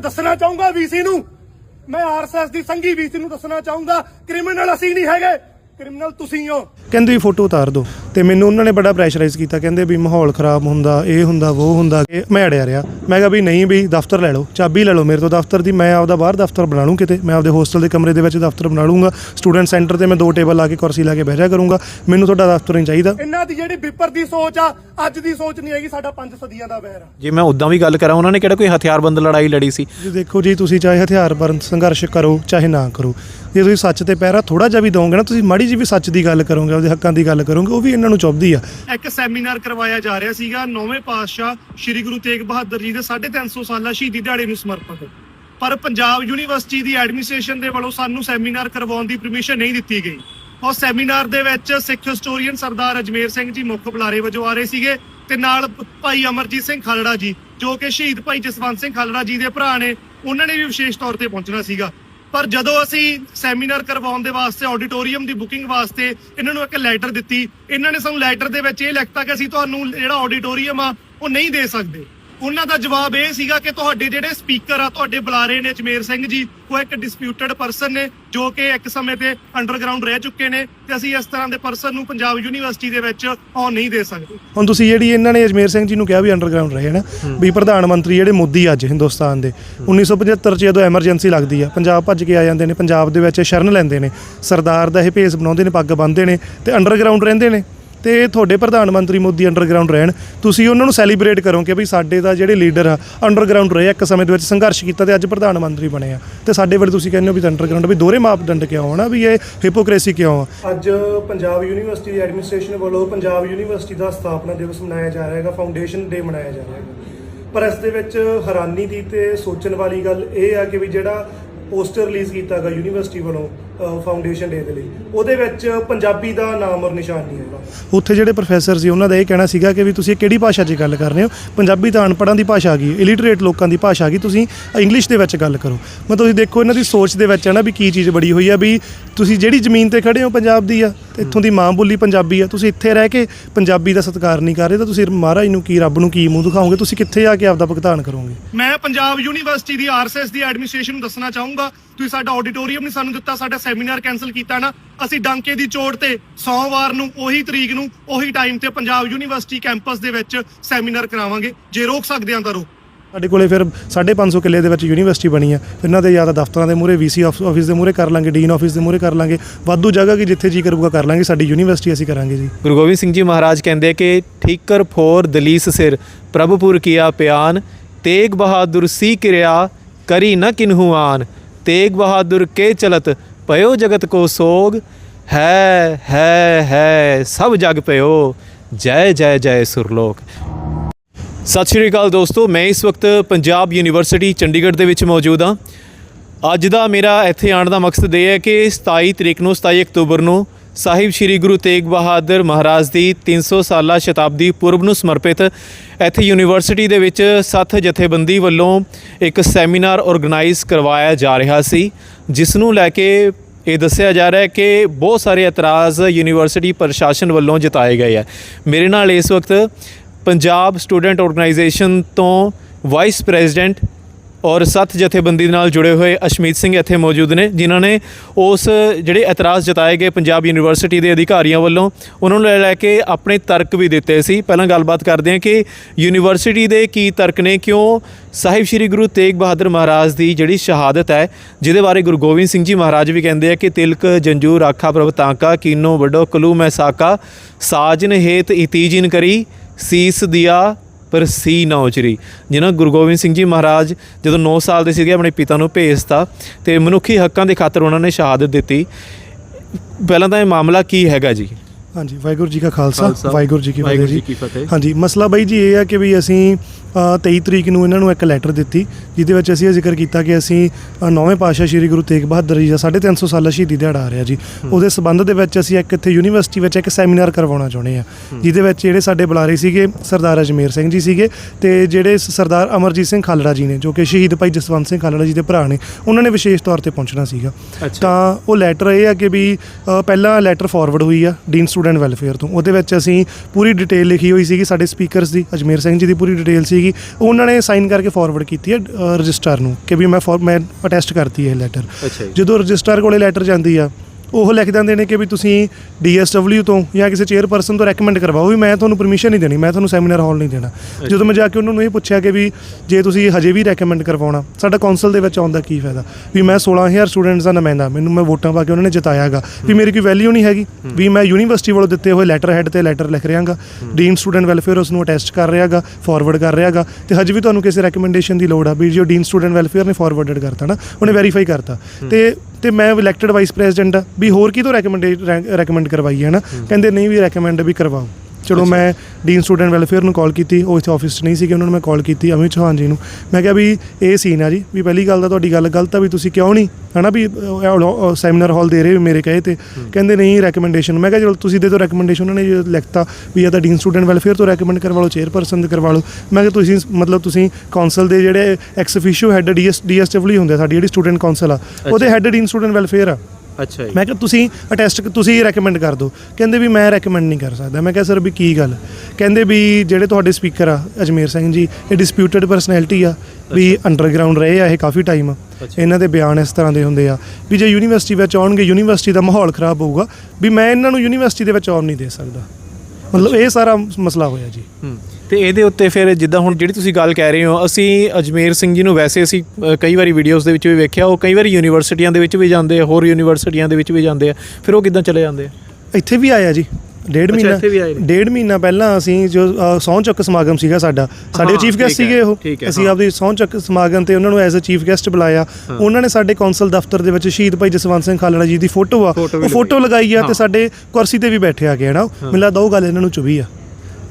ਮੈਂ ਦੱਸਣਾ ਚਾਹੂੰਗਾ ਵੀਸੀ ਨੂੰ। ਮੈਂ ਆਰਐਸਐਸ ਦੀ ਸੰਗੀ ਵੀਸੀ ਨੂੰ ਦੱਸਣਾ ਚਾਹੂੰਗਾ। ਕ੍ਰਿਮੀਨਲ ਅਸੀਂ ਨਹੀਂ ਹੈਗੇ। ਕ੍ਰਿਮੀਨਲ ਤੁਸੀਂ ਹੋ। ਕਹਿੰਦੇ ਵੀ ਫੋਟੋ ਉਤਾਰ ਦਿਓ ਤੇ ਮੈਨੂੰ ਉਹਨਾਂ ਨੇ ਬੜਾ ਪ੍ਰੈਸ਼ਰਾਈਜ਼ ਕੀਤਾ। ਕਹਿੰਦੇ ਵੀ ਮਾਹੌਲ ਖਰਾਬ ਹੁੰਦਾ ਇਹ ਹੁੰਦਾ ਉਹ ਹੁੰਦਾ। ਇਹ ਮੈਂ ਅੜਿਆ ਰਿਹਾ। ਮੈਂ ਕਿਹਾ ਵੀ ਨਹੀਂ ਵੀ ਦਫ਼ਤਰ ਲੈ ਲਓ ਚਾਬੀ ਲੈ ਲਓ ਮੇਰੇ ਤੋਂ ਦਫ਼ਤਰ ਦੀ। ਮੈਂ ਆਪਦਾ ਬਾਹਰ ਦਫ਼ਤਰ ਬਣਾ ਲੂੰ ਕਿਤੇ। ਮੈਂ ਆਪਦੇ ਹੋਸਟਲ ਦੇ ਕਮਰੇ ਦੇ ਵਿੱਚ ਦਫ਼ਤਰ ਬਣਾ ਲੂੰਗਾ ਸਟੂਡੈਂਟ ਸੈਂਟਰ ਤੇ ਮੈਂ ਦੋ ਟੇਬਲ ਲਾ ਕੇ ਕੁਰਸੀ ਲਾ ਕੇ ਬਹਿ ਜਾ ਕਰੂੰਗਾ। ਮੈਨੂੰ ਤੁਹਾਡਾ ਦਫ਼ਤਰ ਨਹੀਂ ਚਾਹੀਦਾ। ਇਹਨਾਂ ਦੀ ਜਿਹੜੀ ਵਿਪਰ ਦੀ ਸੋਚ ਆ ਅੱਜ ਦੀ ਸੋਚ ਨਹੀਂ ਹੈਗੀ। ਸਾਡਾ ਪੰਜ ਸਦੀਆਂ ਦਾ ਵੈਰ ਆ। ਜੇ ਮੈਂ ਉਦਾਂ ਵੀ ਗੱਲ ਕਰਾਂ। ਉਹਨਾਂ ਨੇ ਕਿਹੜਾ ਕੋਈ ਹਥਿਆਰਬੰਦ ਲੜਾਈ ਲੜੀ ਸੀ? ਜੀ ਦੇਖੋ ਜੀ ਤੁਸੀਂ ਚਾਹੇ ਹਥਿਆਰਬੰਦ ਸੰਘਰਸ਼ ਕਰੋ ਚਾਹੇ ਨਾ ਕਰੋ। ਜੇ ਤੁਸੀਂ ਸੱਚ ਤੇ ਪਹਿਰਾ ਥੋੜਾ ਜਿਹਾ ਵੀ ਦੋਗੇ ਨਾ, ਤੁਸੀਂ ਮਾੜੀ ਜੀ ਵੀ ਸੱਚ ਦੀ ਗੱਲ ਕਰੋਗੇ ਆਪਦੇ ਹੱਕਾਂ ਦੀ ਗੱਲ ਕਰੋਗੇ, ਉਹ ਵੀ ਇਹਨਾਂ ਨੂੰ ਚੁੱਭਦੀ ਆ। ਇੱਕ ਸੈਮੀਨਾਰ ਕਰਵਾਇਆ ਜਾ ਰਿਹਾ ਸੀਗਾ, ਨੌਵੇਂ ਪਾਤਸ਼ਾਹ ਸ੍ਰੀ ਗੁਰੂ ਤੇਗ ਬਹਾਦਰ ਜੀ ਦੇ 350 ਸਾਲਾ ਸ਼ਹੀਦੀ ਦਿਹਾੜੇ ਨੂੰ ਸਮਰਪਿਤ। ਪਰ ਪੰਜਾਬ ਯੂਨੀਵਰਸਿਟੀ ਦੀ ਐਡਮਿਨਿਸਟ੍ਰੇਸ਼ਨ ਦੇ ਵੱਲੋਂ ਸਾਨੂੰ ਸੈਮੀਨਾਰ ਕਰਵਾਉਣ ਦੀ ਪਰਮਿਸ਼ਨ ਨਹੀਂ ਦਿੱਤੀ ਗਈ। ਉਹ ਸੈਮੀਨਾਰ ਦੇ ਵਿੱਚ ਸਿੱਖ ਹਿਸਟੋਰੀਅਨ ਸਰਦਾਰ ਅਜਮੇਰ ਸਿੰਘ ਜੀ ਮੁੱਖ ਬੁਲਾਰੇ ਵਜੋਂ ਆ ਰਹੇ ਸੀਗੇ ਤੇ ਨਾਲ ਭਾਈ ਅਮਰਜੀਤ ਸਿੰਘ ਖਾਲੜਾ ਜੀ, ਜੋ ਕਿ ਸ਼ਹੀਦ ਭਾਈ ਜਸਵੰਤ ਸਿੰਘ ਖਾਲੜਾ ਜੀ ਦੇ ਭਰਾ ਨੇ, ਉਹਨਾਂ ਨੇ ਵੀ ਵਿਸ਼ੇਸ਼ ਤੌਰ ਤੇ ਪਹੁੰਚਣਾ ਸੀਗਾ। ਪਰ ਜਦੋਂ ਅਸੀਂ ਸੈਮੀਨਾਰ ਕਰਵਾਉਣ ਦੇ ਵਾਸਤੇ ਆਡੀਟੋਰੀਅਮ ਦੀ ਬੁਕਿੰਗ ਵਾਸਤੇ ਇਹਨਾਂ ਨੂੰ ਇੱਕ ਲੈਟਰ ਦਿੱਤੀ, ਇਹਨਾਂ ਨੇ ਸਾਨੂੰ ਲੈਟਰ ਦੇ ਵਿੱਚ ਇਹ ਲਿਖਤਾ ਕਿ ਅਸੀਂ ਤੁਹਾਨੂੰ ਜਿਹੜਾ ਆਡੀਟੋਰੀਅਮ ਆ, ਉਹ ਨਹੀਂ ਦੇ ਸਕਦੇ। ਉਹਨਾਂ ਦਾ ਜਵਾਬ ਇਹ ਸੀਗਾ ਕਿ ਤੁਹਾਡੇ ਜਿਹੜੇ ਸਪੀਕਰ ਆ ਤੁਹਾਡੇ ਬੁਲਾਰੇ ਨੇ ਅਜਮੇਰ ਸਿੰਘ ਜੀ ਉਹ ਇੱਕ ਡਿਸਪਿਊਟਡ ਪਰਸਨ ਨੇ ਜੋ ਕਿ ਇੱਕ ਸਮੇਂ ਤੇ ਅੰਡਰਗਰਾਉਂਡ ਰਹਿ ਚੁੱਕੇ ਨੇ ਤੇ ਅਸੀਂ ਇਸ ਤਰ੍ਹਾਂ ਦੇ ਪਰਸਨ ਨੂੰ ਪੰਜਾਬ ਯੂਨੀਵਰਸਿਟੀ ਦੇ ਵਿੱਚ ਆਉਣ ਨਹੀਂ ਦੇ ਸਕਦੇ। ਹੁਣ ਤੁਸੀਂ ਜਿਹੜੀ ਇਹਨਾਂ ਨੇ ਅਜਮੇਰ ਸਿੰਘ ਜੀ ਨੂੰ ਕਿਹਾ ਵੀ ਅੰਡਰਗਰਾਉਂਡ ਰਹੇ ਨਾ ਵੀ ਪ੍ਰਧਾਨ ਮੰਤਰੀ ਜਿਹੜੇ ਮੋਦੀ ਅੱਜ ਹਿੰਦੁਸਤਾਨ ਦੇ 1975 ਚ ਜਦੋਂ ਐਮਰਜੈਂਸੀ ਲੱਗਦੀ ਆ ਪੰਜਾਬ ਭੱਜ ਕੇ ਆ ਜਾਂਦੇ ਨੇ ਪੰਜਾਬ ਦੇ ਵਿੱਚ ਸ਼ਰਨ ਲੈਂਦੇ ਨੇ ਸਰਦਾਰ ਦਾ ਇਹ ਭੇਸ ਬਣਾਉਂਦੇ ਨੇ ਪੱਗ ਬੰਨ੍ਹਦੇ ਨੇ ਤੇ ਅੰਡਰਗਰਾਉਂਡ ਰਹਿੰਦੇ ਨੇ। ਤੇ ਤੁਹਾਡੇ ਪ੍ਰਧਾਨ ਮੰਤਰੀ ਮੋਦੀ ਅੰਡਰਗਰਾਉਂਡ ਰਹਿਣ। ਤੁਸੀਂ ਉਹਨਾਂ ਨੂੰ ਸੈਲੀਬ੍ਰੇਟ ਕਰੋ ਕਿ ਵੀ ਸਾਡੇ ਦਾ ਜਿਹੜੇ ਲੀਡਰ ਆ ਅੰਡਰਗਰਾਉਂਡ ਰਹੇ, ਇੱਕ ਸਮੇਂ ਦੇ ਵਿੱਚ ਸੰਘਰਸ਼ ਕੀਤਾ ਤੇ ਅੱਜ ਪ੍ਰਧਾਨ ਮੰਤਰੀ ਬਣੇ ਆ। ਤੇ ਸਾਡੇ ਵੇਲੇ ਤੁਸੀਂ ਕਹਿੰਦੇ ਹੋ ਵੀ ਅੰਡਰਗਰਾਉਂਡ ਵੀ ਦੋਹਰੇ ਮਾਪਦੰਡ ਕਿਉਂ ਹੋਣਾ ਵੀ ਇਹ ਹਿਪੋਕ੍ਰੇਸੀ ਕਿਉਂ ਆ? ਅੱਜ ਪੰਜਾਬ ਯੂਨੀਵਰਸਿਟੀ ਦੀ ਐਡਮਿਨਿਸਟ੍ਰੇਸ਼ਨ ਵੱਲੋਂ ਪੰਜਾਬ ਯੂਨੀਵਰਸਿਟੀ ਦਾ ਸਥਾਪਨਾ ਦਿਵਸ ਮਨਾਇਆ ਜਾ ਰਿਹਾ ਹੈਗਾ ਫਾਊਂਡੇਸ਼ਨ ਡੇ ਮਨਾਇਆ ਜਾ ਰਿਹਾ ਹੈਗਾ। ਪਰ ਇਸ ਦੇ ਵਿੱਚ ਹੈਰਾਨੀ ਦੀ ਤੇ ਸੋਚਣ ਵਾਲੀ ਗੱਲ ਇਹ ਆ ਕਿ ਵੀ ਜਿਹੜਾ ਪੋਸਟਰ ਰਿਲੀਜ਼ ਕੀਤਾ ਗਿਆ ਯੂਨੀਵਰਸਿਟੀ ਵੱਲੋਂ ਫਾਊਂਡੇਸ਼ਨ ਡੇ ਦੇ ਲਈ। ਉਹਦੇ ਵਿੱਚ ਪੰਜਾਬੀ ਦਾ ਨਾਮ ਔਰ ਨਿਸ਼ਾਨ ਨਹੀਂ ਹੈਗਾ। ਉੱਥੇ ਜਿਹੜੇ ਪ੍ਰੋਫੈਸਰ ਸੀ ਉਹਨਾਂ ਦਾ ਇਹ ਕਹਿਣਾ ਸੀਗਾ ਕਿ ਵੀ ਤੁਸੀਂ ਕਿਹੜੀ ਭਾਸ਼ਾ 'ਚ ਗੱਲ ਕਰ ਰਹੇ ਹੋ? ਪੰਜਾਬੀ ਤਾਂ ਅਨਪੜ੍ਹਾਂ ਦੀ ਭਾਸ਼ਾ ਹੈਗੀ ਇਲਿਟਰੇਟ ਲੋਕਾਂ ਦੀ ਭਾਸ਼ਾ ਹੈਗੀ ਤੁਸੀਂ ਇੰਗਲਿਸ਼ ਦੇ ਵਿੱਚ ਗੱਲ ਕਰੋ। ਮੈਂ ਤੁਸੀਂ ਦੇਖੋ ਇਹਨਾਂ ਦੀ ਸੋਚ ਦੇ ਵਿੱਚ ਹੈ ਨਾ ਵੀ ਕੀ ਚੀਜ਼ ਬੜੀ ਹੋਈ ਆ ਵੀ ਤੁਸੀਂ ਜਿਹੜੀ ਜ਼ਮੀਨ ਤੇ ਖੜੇ ਹੋ ਪੰਜਾਬ ਦੀ ਆ ਤੇ ਇੱਥੋਂ ਦੀ ਮਾਂ ਬੋਲੀ ਪੰਜਾਬੀ ਆ ਤੁਸੀਂ ਇੱਥੇ ਰਹਿ ਕੇ ਪੰਜਾਬੀ ਦਾ ਸਤਿਕਾਰ ਨਹੀਂ ਕਰ ਰਹੇ ਤਾਂ ਤੁਸੀਂ ਮਹਾਰਾਜ ਨੂੰ ਕੀ ਰੱਬ ਨੂੰ ਕੀ ਮੂੰਹ ਦਿਖਾਓਗੇ? ਤੁਸੀਂ ਕਿੱਥੇ ਆ ਕੇ ਆਪਦਾ ਭੁਗਤਾਨ ਕਰੋਗੇ? ਮੈਂ ਪੰਜਾਬ ਯੂਨੀਵਰਸਿਟੀ ਦੀ ਆਰਐਸਐਸ ਦੀ ਐਡਮਿਨਿਸਟ੍ਰੇਸ਼ਨ ਨੂੰ ਦੱਸਣਾ ਚਾਹੂੰਗਾ। ਤੁਸੀਂ ਸਾਡਾ ਆਡੀਟੋਰੀਅਮ ਨਹੀਂ ਸਾਨੂੰ ਦਿੱਤਾ ਸਾਡਾ ਸੈਮੀਨਾਰ ਕੈਨਸਲ ਕੀਤਾ ਨਾ ਅਸੀਂ ਡਾਂਕੇ ਦੀ ਚੋੜ ਤੇ ਸੋਮਵਾਰ ਨੂੰ ਉਹੀ ਤਰੀਕ ਨੂੰ ਉਹੀ ਟਾਈਮ ਤੇ ਪੰਜਾਬ ਯੂਨੀਵਰਸਿਟੀ ਕੈਂਪਸ ਦੇ ਵਿੱਚ ਸੈਮੀਨਾਰ ਕਰਾਵਾਂਗੇ। ਜੇ ਰੋਕ ਸਕਦੇ ਆ ਤਾਂ ਰੋਕ। ਸਾਡੇ ਕੋਲੇ ਫਿਰ 550 ਕਿੱਲੇ ਦੇ ਵਿੱਚ ਯੂਨੀਵਰਸਿਟੀ ਬਣੀ ਆ। ਇਹਨਾਂ ਦੇ ਜ਼ਿਆਦਾ ਦਫ਼ਤਰਾਂ ਦੇ ਮੂਹਰੇ ਵੀਸੀ ਆਫਿਸ ਦੇ ਮੂਹਰੇ ਕਰ ਲਾਂਗੇ ਡੀਨ ਆਫਿਸ ਦੇ ਮੂਹਰੇ ਕਰ ਲਾਂਗੇ। ਵਾਧੂ ਜਗ੍ਹਾ ਕੀ ਜਿੱਥੇ ਜੀ ਕਰੂਗਾ ਕਰ ਲਾਂਗੇ ਸਾਡੀ ਯੂਨੀਵਰਸਿਟੀ ਅਸੀਂ ਕਰਾਂਗੇ ਜੀ। ਗੁਰੂ ਗੋਬਿੰਦ ਸਿੰਘ ਜੀ ਮਹਾਰਾਜ ਕਹਿੰਦੇ ਕਿ ਠੀਕਰ ਫੋਰ ਦਲੀਸ ਸਿਰ ਪ੍ਰਭੁਪੁਰ ਕੀਆ ਪਿਆਨ ਤੇਗ ਬਹਾਦਰ ਸੀ ਕਿਰਿਆ ਕਰੀ ਨ ਕਿਨਹੂ ਆਨ। ਤੇਗ ਬਹਾਦਰ ਕੇ ਚਲਤ ਪਇਓ ਜਗਤ ਕੋ ਸੋਗ? ਹੈ ਹੈ ਹੈ, ਸਭ ਜਗ ਪਇਓ। ਜੈ ਜੈ ਜੈ ਸੁਰਲੋਕ। ਸਤਿ ਸ਼੍ਰੀ ਅਕਾਲ ਦੋਸਤੋ, ਮੈਂ ਇਸ ਵਕਤ ਪੰਜਾਬ ਯੂਨੀਵਰਸਿਟੀ ਚੰਡੀਗੜ੍ਹ ਦੇ ਵਿੱਚ ਮੌਜੂਦ ਹਾਂ। ਅੱਜ ਦਾ ਮੇਰਾ ਇੱਥੇ ਆਉਣ ਦਾ ਮਕਸਦ ਇਹ ਹੈ ਕਿ 27 ਤਰੀਕ ਨੂੰ 27 ਅਕਤੂਬਰ ਨੂੰ ਸਾਹਿਬ ਸ੍ਰੀ ਗੁਰੂ ਤੇਗ ਬਹਾਦਰ ਮਹਾਰਾਜ ਦੀ 300 ਸਾਲਾ ਸ਼ਤਾਬਦੀ ਪੁਰਬ ਨੂੰ ਸਮਰਪਿਤ ਇੱਥੇ ਯੂਨੀਵਰਸਿਟੀ ਦੇ ਵਿੱਚ ਸੱਤ ਜਥੇਬੰਦੀ ਵੱਲੋਂ ਇੱਕ ਸੈਮੀਨਾਰ ਆਰਗੇਨਾਈਜ਼ ਕਰਵਾਇਆ ਜਾ ਰਿਹਾ ਸੀ, ਜਿਸ ਨੂੰ ਲੈ ਕੇ ਇਹ ਦੱਸਿਆ ਜਾ ਰਿਹਾ ਹੈ ਕਿ ਬਹੁਤ ਸਾਰੇ ਇਤਰਾਜ਼ ਯੂਨੀਵਰਸਿਟੀ ਪ੍ਰਸ਼ਾਸਨ ਵੱਲੋਂ ਜਤਾਏ ਗਏ ਹੈ ਮੇਰੇ ਨਾਲ ਇਸ ਵਕਤ ਪੰਜਾਬ ਸਟੂਡੈਂਟ ਆਰਗੇਨਾਈਜੇਸ਼ਨ ਤੋਂ ਵਾਈਸ ਪ੍ਰੈਜ਼ੀਡੈਂਟ ਔਰ ਸੱਤ ਜਥੇਬੰਦੀ ਦੇ ਨਾਲ ਜੁੜੇ ਹੋਏ ਅਸ਼ਮੀਤ ਸਿੰਘ ਇੱਥੇ ਮੌਜੂਦ ਨੇ, ਜਿਨ੍ਹਾਂ ਨੇ ਉਸ, ਜਿਹੜੇ ਇਤਰਾਜ਼ ਜਤਾਏ ਗਏ ਪੰਜਾਬ ਯੂਨੀਵਰਸਿਟੀ ਦੇ ਅਧਿਕਾਰੀਆਂ ਵੱਲੋਂ, ਉਹਨਾਂ ਨੂੰ ਲੈ ਕੇ ਆਪਣੇ ਤਰਕ ਵੀ ਦਿੱਤੇ ਸੀ। ਪਹਿਲਾਂ ਗੱਲਬਾਤ ਕਰਦੇ ਹਾਂ ਕਿ ਯੂਨੀਵਰਸਿਟੀ ਦੇ ਕੀ ਤਰਕ ਨੇ, ਕਿਉਂ ਸਾਹਿਬ ਸ੍ਰੀ ਗੁਰੂ ਤੇਗ ਬਹਾਦਰ ਮਹਾਰਾਜ ਦੀ ਜਿਹੜੀ ਸ਼ਹਾਦਤ ਹੈ, ਜਿਹਦੇ ਬਾਰੇ ਗੁਰੂ ਗੋਬਿੰਦ ਸਿੰਘ ਜੀ ਮਹਾਰਾਜ ਵੀ ਕਹਿੰਦੇ ਆ ਕਿ ਤਿਲਕ ਜੰਜੂ ਰਾਖਾ ਪ੍ਰਭ ਤਾਂਕਾ, ਕੀਨੋ ਵੱਡੋ ਕਲੂ ਮੈਂ ਸਾਕਾ, ਸਾਜਨ ਹੇਤ ਇਤੀਜਿਨ ਕਰੀ, ਸੀਸ ਦਿਆ ਪਰ ਸੀ ਨਾ ਉਚਰੀ ਜਿਨ੍ਹਾਂ ਗੁਰੂ ਗੋਬਿੰਦ ਸਿੰਘ ਜੀ ਮਹਾਰਾਜ ਜਦੋਂ 9 ਸਾਲ ਦੇ ਸੀਗੇ ਆਪਣੇ ਪਿਤਾ ਨੂੰ ਭੇਜਤਾ ਤੇ ਮਨੁੱਖੀ ਹੱਕਾਂ ਦੇ ਖਾਤਰ ਉਹਨਾਂ ਨੇ ਸ਼ਹਾਦਤ ਦਿੱਤੀ। ਪਹਿਲਾਂ ਤਾਂ ਇਹ ਮਾਮਲਾ ਕੀ ਹੈਗਾ ਜੀ? ਹਾਂਜੀ ਵਾਹਿਗੁਰੂ ਜੀ ਕਾ ਖਾਲਸਾ ਵਾਹਿਗੁਰੂ ਜੀ ਕੀ ਫਤਿਹ ਵਾਹਿਗੁਰੂ ਜੀ ਜੀ। ਕੀ ਫਤਿਹ। ਹਾਂਜੀ ਮਸਲਾ ਬਾਈ ਜੀ ਇਹ ਆ ਕਿ ਵੀ ਅਸੀਂ 23 ਤਰੀਕ ਨੂੰ ਇਹਨਾਂ ਨੂੰ ਇੱਕ ਲੈਟਰ ਦਿੱਤੀ ਜਿਹਦੇ ਵਿੱਚ ਅਸੀਂ ਇਹ ਜ਼ਿਕਰ ਕੀਤਾ ਕਿ ਅਸੀਂ ਨੌਵੇਂ ਪਾਤਸ਼ਾਹ ਸ੍ਰੀ ਗੁਰੂ ਤੇਗ ਬਹਾਦਰ ਜੀ ਦਾ 350 ਸਾਲਾ ਸ਼ਹੀਦੀ ਦਿਹਾੜਾ ਆ ਰਿਹਾ ਜੀ। ਉਹਦੇ ਸਬੰਧ ਦੇ ਵਿੱਚ ਅਸੀਂ ਇੱਕ ਇੱਥੇ ਯੂਨੀਵਰਸਿਟੀ ਵਿੱਚ ਇੱਕ ਸੈਮੀਨਾਰ ਕਰਵਾਉਣਾ ਚਾਹੁੰਦੇ ਆ ਜਿਹਦੇ ਵਿੱਚ ਜਿਹੜੇ ਸਾਡੇ ਬੁਲਾਰੇ ਸੀਗੇ ਸਰਦਾਰ ਅਜਮੇਰ ਸਿੰਘ ਜੀ ਸੀਗੇ ਤੇ ਜਿਹੜੇ ਸ- ਸਰਦਾਰ ਅਮਰਜੀਤ ਸਿੰਘ ਖਾਲੜਾ ਜੀ ਨੇ ਜੋ ਕਿ ਸ਼ਹੀਦ ਭਾਈ ਜਸਵੰਤ ਸਿੰਘ ਖਾਲੜਾ ਜੀ ਦੇ ਭਰਾ ਨੇ ਉਹਨਾਂ ਨੇ ਵਿਸ਼ੇਸ਼ ਤੌਰ ਤੇ ਪਹੁੰਚਣਾ ਸੀਗਾ। ਤਾਂ ਉਹ ਲੈਟਰ ਇਹ ਆ ਕਿ ਵੀ ਪਹਿਲਾਂ ਲੈਟਰ ਫਾਰਵਰਡ ਹੋਈ ਆ ਡੀਨ ਸਟੂਡੈਂਟ ਵੈਲਫੇਅਰ ਤੋਂ। ਉਹਦੇ ਵਿੱਚ ਅਸੀਂ ਪੂਰੀ ਡਿਟੇਲ ਲਿਖੀ ਹੋਈ ਸੀਗੀ ਸਾਡੇ ਸਪੀਕਰਸ ਦੀ ਅਜਮੇਰ ਸਿੰਘ ਜੀ ਦੀ ਪੂਰੀ ਡਿਟੇਲ ਸੀਗੀ। ਸੀਗੀ ਉਹਨਾਂ ਨੇ ਸਾਈਨ ਕਰਕੇ ਫਾਰਵਰਡ ਕੀਤੀ ਹੈ ਰਜਿਸਟਰ ਨੂੰ ਕਿ ਵੀ ਮੈਂ for- ਮੈਂ ਅਟੈਸਟ ਕਰਤੀ ਇਹ ਲੈਟਰ ਅੱਛਾ ਜੀ। ਜਦੋਂ ਰਜਿਸਟਰ ਕੋਲੇ ਲੈਟਰ ਜਾਂਦੀ ਆ ਉਹ ਲਿਖ ਦਿੰਦੇ ਨੇ ਕਿ ਵੀ ਤੁਸੀਂ ਡੀਐਸਡਬਲਯੂ ਤੋਂ ਜਾਂ ਕਿਸੇ ਚੇਅਰਪਰਸਨ ਤੋਂ ਰეკਮੈਂਡ ਕਰਵਾਓ ਵੀ ਮੈਂ ਤੁਹਾਨੂੰ ਪਰਮਿਸ਼ਨ ਨਹੀਂ ਦੇਣੀ ਮੈਂ ਤੁਹਾਨੂੰ ਸੈਮੀਨਾਰ ਹਾਲ ਨਹੀਂ ਦੇਣਾ। ਜਦੋਂ ਮੈਂ ਜਾ ਕੇ ਉਹਨਾਂ ਨੂੰ ਇਹ ਪੁੱਛਿਆ ਕਿ ਵੀ ਜੇ ਤੁਸੀਂ ਹਜੇ ਵੀ ਰეკਮੈਂਡ ਕਰਵਾਉਣਾ ਸਾਡਾ ਕੌਂਸਲ ਦੇ ਵਿੱਚ ਆਉਣ ਦਾ ਕੀ ਫਾਇਦਾ? ਵੀ ਮੈਂ 16000 ਸਟੂਡੈਂਟਸ ਦਾ ਨੁਮਾਇੰਦਾ ਮੈਨੂੰ ਮੈਂ ਵੋਟਾਂ ਪਾ ਕੇ ਉਹਨਾਂ ਨੇ ਜਿਤਾਇਆਗਾ। ਵੀ ਮੇਰੀ ਕੋਈ ਵੈਲਿਊ ਨਹੀਂ ਹੈਗੀ। ਵੀ ਮੈਂ ਯੂਨੀਵਰਸਿਟੀ ਵੱਲੋਂ ਦਿੱਤੇ ਹੋਏ ਲੈਟਰ ਹੈੱਡ ਤੇ ਲੈਟਰ ਲਿਖ ਰਿਹਾਗਾ। ਡੀਨ ਸਟੂਡੈਂਟ ਵੈਲਫੇਅਰ ਉਸ ਨੂੰ ਅਟੈਸਟ ਕਰ ਰਿਹਾਗਾ ਫਾਰਵਰਡ ਕਰ ਰਿਹਾਗਾ। ਤੇ ਹਜੇ ਵੀ ਤੁਹਾਨੂੰ ਕਿਸੇ ਰეკਮੈਂਡੇਸ਼ਨ ਦੀ ਲੋੜ ਆ ਵੀ ਜੋ ਡੀਨ ਸਟੂਡੈਂਟ ਵੈਲਫੇਅਰ ਨੇ ਫਾਰਵਰਡਡ ਕਰਤਾ ਨਾ ਉਹਨੇ ਵੈਰੀਫਾਈ ਕਰਤਾ। ਤੇ ਤੇ ਮੈਂ ਇਲੈਕਟਡ ਵਾਈਸ ਪ੍ਰੈਜ਼ੀਡੈਂਟ ਆ। ਵੀ ਹੋਰ ਕੀ ਤੋਂ ਰეკਮੈਂਡ ਰეკਮੈਂਡ ਕਰਵਾਈ ਹੈ। ਨਾ ਕਹਿੰਦੇ ਨਹੀਂ ਵੀ ਰეკਮੈਂਡ ਵੀ ਕਰਵਾਓ। ਚਲੋ ਮੈਂ ਡੀਨ ਸਟੂਡੈਂਟ ਵੈਲਫੇਅਰ ਨੂੰ ਕਾਲ ਕੀਤੀ ਉਹ ਇੱਥੇ ਆਫਿਸ 'ਚ ਨਹੀਂ ਸੀਗੇ ਉਹਨਾਂ ਨੂੰ ਮੈਂ ਕਾਲ ਕੀਤੀ ਅਮਿਤ ਚੌਹਾਨ ਜੀ ਨੂੰ। ਮੈਂ ਕਿਹਾ ਵੀ ਇਹ ਸੀਨ ਆ ਜੀ ਵੀ ਪਹਿਲੀ ਗੱਲ ਤਾਂ ਤੁਹਾਡੀ ਗੱਲ ਗਲਤ ਆ ਵੀ ਤੁਸੀਂ ਕਿਉਂ ਨਹੀਂ ਹਨਾ ਵੀ ਸੈਮੀਨਾਰ ਹਾਲ ਦੇ ਰਹੇ ਮੇਰੇ ਕਹੇ ਤੇ। ਕਹਿੰਦੇ ਨਹੀਂ ਰეკਮੈਂਡੇਸ਼ਨ ਮੈਂ ਕਿਹਾ ਚਲੋ ਤੁਸੀਂ ਦੇ ਦਿਓ ਰეკਮੈਂਡੇਸ਼ਨ ਉਹਨਾਂ ਨੇ ਲਿਖਤਾ ਵੀ ਇਹ ਤਾਂ ਡੀਨ ਸਟੂਡੈਂਟ ਵੈਲਫੇਅਰ ਤੋਂ ਰეკਮੈਂਡ ਕਰਵਾ ਲਓ ਚੇਅਰਪਰਸਨ ਕਰਵਾ ਲਓ। ਮੈਂ ਕਿਹਾ ਤੁਸੀਂ ਮਤਲਬ ਤੁਸੀਂ ਕੌਂਸਲ ਦੇ ਜਿਹੜੇ ex officio head DS DSW ਹੁੰਦੇ ਸਾਡੀ ਜਿਹੜੀ ਸਟੂਡੈਂਟ ਕੌਂਸਲ ਆ ਉਹਦੇ ਹੈੱਡ ਡੀਨ ਸਟੂਡੈਂਟ ਵੈਲਫੇਅਰ ਆ। ਅੱਛਾ ਮੈਂ ਕਿਹਾ ਤੁਸੀਂ ਅਟੈਸਟ ਤੁਸੀਂ ਰეკਮੈਂਡ ਕਰ ਦਿਓ। ਕਹਿੰਦੇ ਵੀ ਮੈਂ ਰეკਮੈਂਡ ਨਹੀਂ ਕਰ ਸਕਦਾ। ਮੈਂ ਕਿਹਾ ਸਰ ਵੀ ਕੀ ਗੱਲ? ਕਹਿੰਦੇ ਵੀ ਜਿਹੜੇ ਤੁਹਾਡੇ ਸਪੀਕਰ ਆ ਅਜਮੇਰ ਸਿੰਘ ਜੀ ਇਹ ਡਿਸਪਿਊਟਡ ਪਰਸਨੈਲਿਟੀ ਆ ਵੀ ਅੰਡਰਗਰਾਉਂਡ ਰਹੇ ਆ ਇਹ ਕਾਫੀ ਟਾਈਮ ਇਹਨਾਂ ਦੇ ਬਿਆਨ ਇਸ ਤਰ੍ਹਾਂ ਦੇ ਹੁੰਦੇ ਆ ਵੀ ਜੇ ਯੂਨੀਵਰਸਿਟੀ ਵਿੱਚ ਆਉਣਗੇ ਯੂਨੀਵਰਸਿਟੀ ਦਾ ਮਾਹੌਲ ਖਰਾਬ ਹੋਊਗਾ ਵੀ ਮੈਂ ਇਹਨਾਂ ਨੂੰ ਯੂਨੀਵਰਸਿਟੀ ਦੇ ਵਿੱਚ ਆਉਣ ਨਹੀਂ ਦੇ ਸਕਦਾ। ਮਤਲਬ ਇਹ ਸਾਰਾ ਮਸਲਾ ਹੋਇਆ ਜੀ। ਤੇ ਇਹਦੇ ਉੱਤੇ ਫਿਰ ਜਿੱਦਾਂ ਹੁਣ ਜਿਹੜੀ ਤੁਸੀਂ ਗੱਲ ਕਹਿ ਰਹੇ ਹੋ ਅਸੀਂ ਅਜਮੇਰ ਸਿੰਘ ਜੀ ਨੂੰ ਵੈਸੇ ਅਸੀਂ ਕਈ ਵਾਰੀ ਵੀਡੀਓਜ਼ ਦੇ ਵਿੱਚ ਵੀ ਵੇਖਿਆ ਉਹ ਕਈ ਵਾਰੀ ਯੂਨੀਵਰਸਿਟੀਆਂ ਦੇ ਵਿੱਚ ਵੀ ਜਾਂਦੇ ਆ ਹੋਰ ਯੂਨੀਵਰਸਿਟੀਆਂ ਦੇ ਵਿੱਚ ਵੀ ਜਾਂਦੇ ਆ। ਫਿਰ ਉਹ ਕਿੱਦਾਂ ਚਲੇ ਜਾਂਦੇ ਆ? ਇੱਥੇ ਵੀ ਆਇਆ ਜੀ। ਡੇਢ ਮਹੀਨਾ ਇੱਥੇ ਵੀ ਆਏ ਨੇ। ਡੇਢ ਮਹੀਨਾ ਪਹਿਲਾਂ ਅਸੀਂ ਜੋ ਅ, ਸਹੁੰ ਚੁੱਕ ਸਮਾਗਮ ਸੀਗਾ ਸਾਡਾ। ਸਾਡੇ ਹਾਂ, ਚੀਫ ਗੈਸਟ ਹੈ, ਸੀਗੇ ਉਹ। ਠੀਕ ਹੈ, ਅਸੀਂ ਹਾਂ। ਆਪਦੀ ਸਹੁੰ ਚੁੱਕ ਸਮਾਗਮ ਤੇ ਉਹਨਾਂ ਨੂੰ ਐਜ਼ ਅ ਚੀਫ ਗੈਸਟ ਬੁਲਾਇਆ। ਉਹਨਾਂ ਨੇ ਸਾਡੇ ਕੌਂਸਲ ਦਫ਼ਤਰ ਦੇ ਵਿੱਚ ਸ਼ਹੀਦ ਭਾਈ ਜਸਵੰਤ ਸਿੰਘ ਖਾਲੜਾ ਜੀ ਦੀ ਫੋਟੋ ਆ ਫੋਟੋ ਵੀ ਉਹ ਫੋਟੋ ਲਗਾਈ। ਆ ਤੇ ਸਾਡੇ ਕੁਰਸੀ ਤੇ ਵੀ ਬੈਠੇ ਆ ਗਏ ਨਾ ਉਹ। ਮੈਨੂੰ ਲੱਗਦਾ ਉਹ ਗੱਲ ਇਹਨਾਂ ਨੂੰ ਚੁਭੀ ਆ।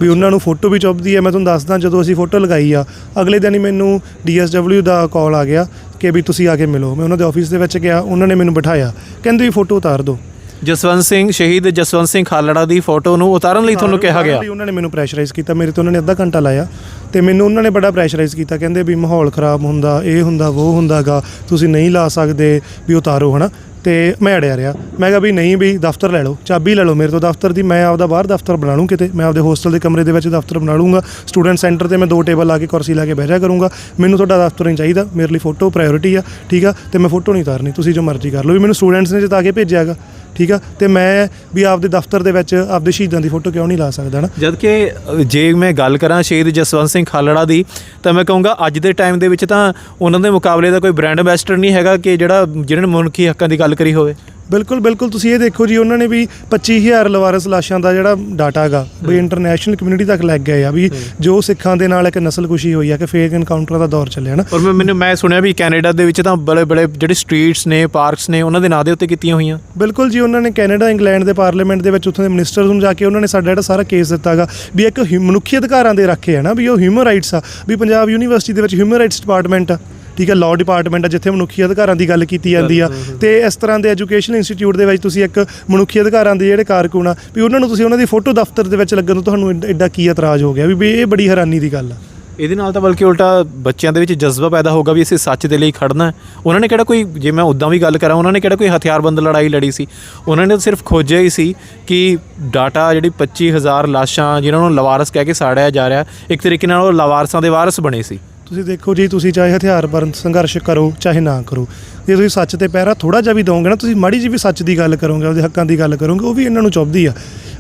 ਵੀ ਉਹਨਾਂ ਨੂੰ ਫੋਟੋ ਵੀ ਚੁੱਭਦੀ ਹੈ ਮੈਂ ਤੁਹਾਨੂੰ ਦੱਸਦਾ ਜਦੋਂ ਅਸੀਂ ਫੋਟੋ ਲਗਾਈ ਆ ਅਗਲੇ ਦਿਨ ਹੀ ਮੈਨੂੰ ਡੀਐਸਡਬਲਿਊ ਦਾ ਕਾਲ ਆ ਗਿਆ ਕਿ ਵੀ ਤੁਸੀਂ ਆ ਕੇ ਮਿਲੋ। ਮੈਂ ਉਹਨਾਂ ਦੇ ਆਫਿਸ ਦੇ ਵਿੱਚ ਗਿਆ ਉਹਨਾਂ ਨੇ ਮੈਨੂੰ ਬਿਠਾਇਆ। ਕਹਿੰਦੇ ਵੀ ਫੋਟੋ ਉਤਾਰ ਦਿਓ। ਜਸਵੰਤ ਸਿੰਘ, ਸ਼ਹੀਦ ਜਸਵੰਤ ਸਿੰਘ ਖਾਲੜਾ ਦੀ ਫੋਟੋ ਨੂੰ ਉਤਾਰਨ ਲਈ ਤੁਹਾਨੂੰ ਕਿਹਾ ਗਿਆ। ਉਤਾਰਨ ਉਹਨਾਂ ਨੇ ਮੈਨੂੰ ਪ੍ਰੈਸ਼ਰਾਈਜ਼ ਕੀਤਾ, ਮੇਰੇ ਤੋਂ ਉਹਨਾਂ ਨੇ ਅੱਧਾ ਘੰਟਾ ਲਾਇਆ ਤੇ ਮੈਨੂੰ ਉਹਨਾਂ ਨੇ ਬੜਾ ਪ੍ਰੈਸ਼ਰਾਈਜ਼ ਕੀਤਾ, ਕਹਿੰਦੇ ਵੀ ਮਾਹੌਲ ਖਰਾਬ ਹੁੰਦਾ, ਇਹ ਹੁੰਦਾ, ਉਹ ਹੁੰਦਾਗਾ, ਤੁਸੀਂ ਨਹੀਂ ਲਾ ਸਕਦੇ ਵੀ ਉਤਾਰੋ, ਹਨਾ? ਤੇ ਮੈਂ ਅੜਿਆ ਰਿਹਾ। ਮੈਂ ਕਿਹਾ ਵੀ ਨਹੀਂ ਵੀ ਦਫ਼ਤਰ ਲੈ ਲਓ, ਚਾਬੀ ਲੈ ਲਓ ਮੇਰੇ ਤੋਂ ਦਫ਼ਤਰ ਦੀ, ਮੈਂ ਆਪਦਾ ਬਾਹਰ ਦਫ਼ਤਰ ਬਣਾ ਲੂੰ ਕਿਤੇ, ਮੈਂ ਆਪਦੇ ਹੋਸਟਲ ਦੇ ਕਮਰੇ ਦੇ ਵਿੱਚ ਦਫ਼ਤਰ ਬਣਾ ਲੂੰਗਾ ਸਟੂਡੈਂਟ ਸੈਂਟਰ ਤੇ ਮੈਂ ਦੋ ਟੇਬਲ ਲਾ ਕੇ ਕੁਰਸੀ ਲਾ ਕੇ ਬਹਿ ਜਾ ਕਰੂੰਗਾ, ਮੈਨੂੰ ਤੁਹਾਡਾ ਦਫ਼ਤਰ ਨਹੀਂ ਚਾਹੀਦਾ, ਮੇਰੇ ਲਈ ਫੋਟੋ ਪ੍ਰਾਇੋਰਟੀ ਆ, ਠੀਕ ਆ, ਤੇ ਮੈਂ ਫੋਟੋ ਨਹੀਂ ਉਤਾਰਨੀ, ਤੁਸੀਂ ਜੋ ਮਰਜ਼ੀ ਕਰ ਲਓ ਵੀ ਮੈਨੂੰ ਸਟੂਡੈਂਟਸ ਨੇ ਜਿਤਾ ਕੇ ਭੇਜਿਆਗਾ। ਠੀਕ ਆ? ਤੇ ਮੈਂ ਵੀ ਆਪਦੇ ਦਫ਼ਤਰ ਦੇ ਵਿੱਚ ਆਪਦੇ ਸ਼ਹੀਦਾਂ ਦੀ ਫੋਟੋ ਕਿਉਂ ਨਹੀਂ ਲਾ ਸਕਦਾ ਨਾ ਜਦ ਕਿ ਜੇ ਮੈਂ ਗੱਲ ਕਰਾਂ ਸ਼ਹੀਦ ਜਸਵੰਤ ਸਿੰਘ ਖਾਲੜਾ ਦੀ, ਤਾਂ ਮੈਂ ਕਹੂੰਗਾ ਅੱਜ ਦੇ ਟਾਈਮ ਦੇ ਵਿੱਚ ਤਾਂ ਉਹਨਾਂ ਦੇ ਮੁਕਾਬਲੇ ਦਾ ਕੋਈ ਬ੍ਰਾਂਡ ਐਂਬੈਸਡਰ ਨਹੀਂ ਹੈਗਾ ਕਿ ਜਿਹੜਾ, ਜਿਹਨਾਂ ਨੇ ਮਨੁੱਖੀ ਹੱਕਾਂ ਦੀ ਗੱਲ ਕਰੀ ਹੋਵੇ। ਬਿਲਕੁਲ ਬਿਲਕੁਲ। ਤੁਸੀਂ ਇਹ ਦੇਖੋ ਜੀ ਉਹਨਾਂ ਨੇ ਵੀ 25000 ਲਵਾਰਸ ਲਾਸ਼ਾਂ ਦਾ ਜਿਹੜਾ ਡਾਟਾ ਹੈਗਾ ਵੀ ਇੰਟਰਨੈਸ਼ਨਲ ਕਮਿਊਨਿਟੀ ਤੱਕ ਲੱਗ ਗਿਆ ਆ ਵੀ ਜੋ ਸਿੱਖਾਂ ਦੇ ਨਾਲ ਇੱਕ ਨਸਲਕੁਸ਼ੀ ਹੋਈ ਆ ਕਿ ਫੇਕ ਐਨਕਾਊਂਟਰ ਦਾ ਦੌਰ ਚੱਲਿਆ ਨਾ ਔਰ ਮੈਨੂੰ ਮੈਂ ਸੁਣਿਆ ਵੀ ਕੈਨੇਡਾ ਦੇ ਵਿੱਚ ਤਾਂ ਬੜੇ ਬੜੇ ਜਿਹੜੇ ਸਟਰੀਟਸ ਨੇ ਪਾਰਕਸ ਨੇ ਉਹਨਾਂ ਦੇ ਨਾਂ ਦੇ ਉੱਤੇ ਕੀਤੀਆਂ ਹੋਈਆਂ। ਬਿਲਕੁਲ ਜੀ ਉਹਨਾਂ ਨੇ ਕੈਨੇਡਾ ਇੰਗਲੈਂਡ ਦੇ ਪਾਰਲੀਮੈਂਟ ਦੇ ਵਿੱਚ ਉੱਥੋਂ ਦੇ ਮਿਨਿਸਟਰਸ ਨੂੰ ਜਾ ਕੇ ਉਹਨਾਂ ਨੇ ਸਾਡਾ ਜਿਹੜਾ ਸਾਰਾ ਕੇਸ ਦਿੱਤਾਗਾ ਵੀ ਇੱਕ ਮਨੁੱਖੀ ਅਧਿਕਾਰਾਂ ਦੇ ਰੱਖੇ ਆ ਨਾ ਵੀ ਉਹ ਹਿਊਮਨ ਰਾਈਟਸ ਆ ਵੀ ਪੰਜਾਬ ਯੂਨੀਵਰਸਿਟੀ ਦੇ ਵਿੱਚ ਹਿਊਮਨ ਰਾਈਟਸ ਡਿਪਾਰਟਮੈਂਟ ਆ। ਠੀਕ ਹੈ ਲਾਅ ਡਿਪਾਰਟਮੈਂਟ ਆ ਜਿੱਥੇ ਮਨੁੱਖੀ ਅਧਿਕਾਰਾਂ ਦੀ ਗੱਲ ਕੀਤੀ ਜਾਂਦੀ ਆ। ਤੇ ਇਸ ਤਰ੍ਹਾਂ ਦੇ ਐਜੂਕੇਸ਼ਨ ਇੰਸਟੀਚਿਊਟ ਦੇ ਵਿੱਚ ਤੁਸੀਂ ਇੱਕ ਮਨੁੱਖੀ ਅਧਿਕਾਰਾਂ ਦੇ ਜਿਹੜੇ ਕਾਰਕੁਨ ਆ ਵੀ ਉਹਨਾਂ ਨੂੰ ਤੁਸੀਂ ਉਹਨਾਂ ਦੀ ਫੋਟੋ ਦਫ਼ਤਰ ਦੇ ਵਿੱਚ ਲੱਗਣ ਤੋਂ ਤੁਹਾਨੂੰ ਐਡਾ- ਕੀ ਇਤਰਾਜ਼ ਹੋ ਗਿਆ ਵੀ ਇਹ ਬੜੀ ਹੈਰਾਨੀ ਦੀ ਗੱਲ ਆ। ਇਹਦੇ ਨਾਲ ਤਾਂ ਬਲਕਿ ਉਲਟਾ ਬੱਚਿਆਂ ਦੇ ਵਿੱਚ ਜਜ਼ਬਾ ਪੈਦਾ ਹੋਗਾ ਵੀ ਅਸੀਂ ਸੱਚ ਦੇ ਲਈ ਖੜਨਾ ਉਹਨਾਂ ਨੇ ਕਿਹੜਾ ਕੋਈ ਜੇ ਮੈਂ ਉਦਾਂ ਵੀ ਗੱਲ ਕਰਾਂ ਉਹਨਾਂ ਨੇ ਕਿਹੜਾ ਕੋਈ ਹਥਿਆਰਬੰਦ ਲੜਾਈ ਲੜੀ ਸੀ? ਉਹਨਾਂ ਨੇ ਸਿਰਫ ਖੋਜਿਆ ਹੀ ਸੀ ਕਿ ਡਾਟਾ ਜਿਹੜੀ 25000 ਲਾਸ਼ਾਂ ਜਿਨ੍ਹਾਂ ਨੂੰ ਲਵਾਰਸ ਕਹਿ ਕੇ ਸਾੜਿਆ ਜਾ ਰਿਹਾ ਇੱਕ ਤਰੀਕੇ ਨਾਲ ਉਹ ਲਵਾਰਸਾਂ ਦੇ ਵਾਰਸ ਬਣੇ ਸੀ। ਤੁਸੀਂ ਦੇਖੋ ਜੀ ਤੁਸੀਂ ਚਾਹੇ ਹਥਿਆਰਬੰਦ ਸੰਘਰਸ਼ ਕਰੋ ਚਾਹੇ ਨਾ ਕਰੋ। ਜੇ ਤੁਸੀਂ ਸੱਚ ਤੇ ਪਹਿਰਾ ਥੋੜਾ ਜਿਹਾ ਵੀ ਦੋਗੇ ਨਾ ਤੁਸੀਂ ਮਾੜੀ ਜਿਹੀ ਵੀ ਸੱਚ ਦੀ ਗੱਲ ਕਰੋਗੇ ਉਹਦੇ ਹੱਕਾਂ ਦੀ ਗੱਲ ਕਰੋਗੇ ਉਹ ਵੀ ਇਹਨਾਂ ਨੂੰ ਚੁੱਭਦੀ ਆ।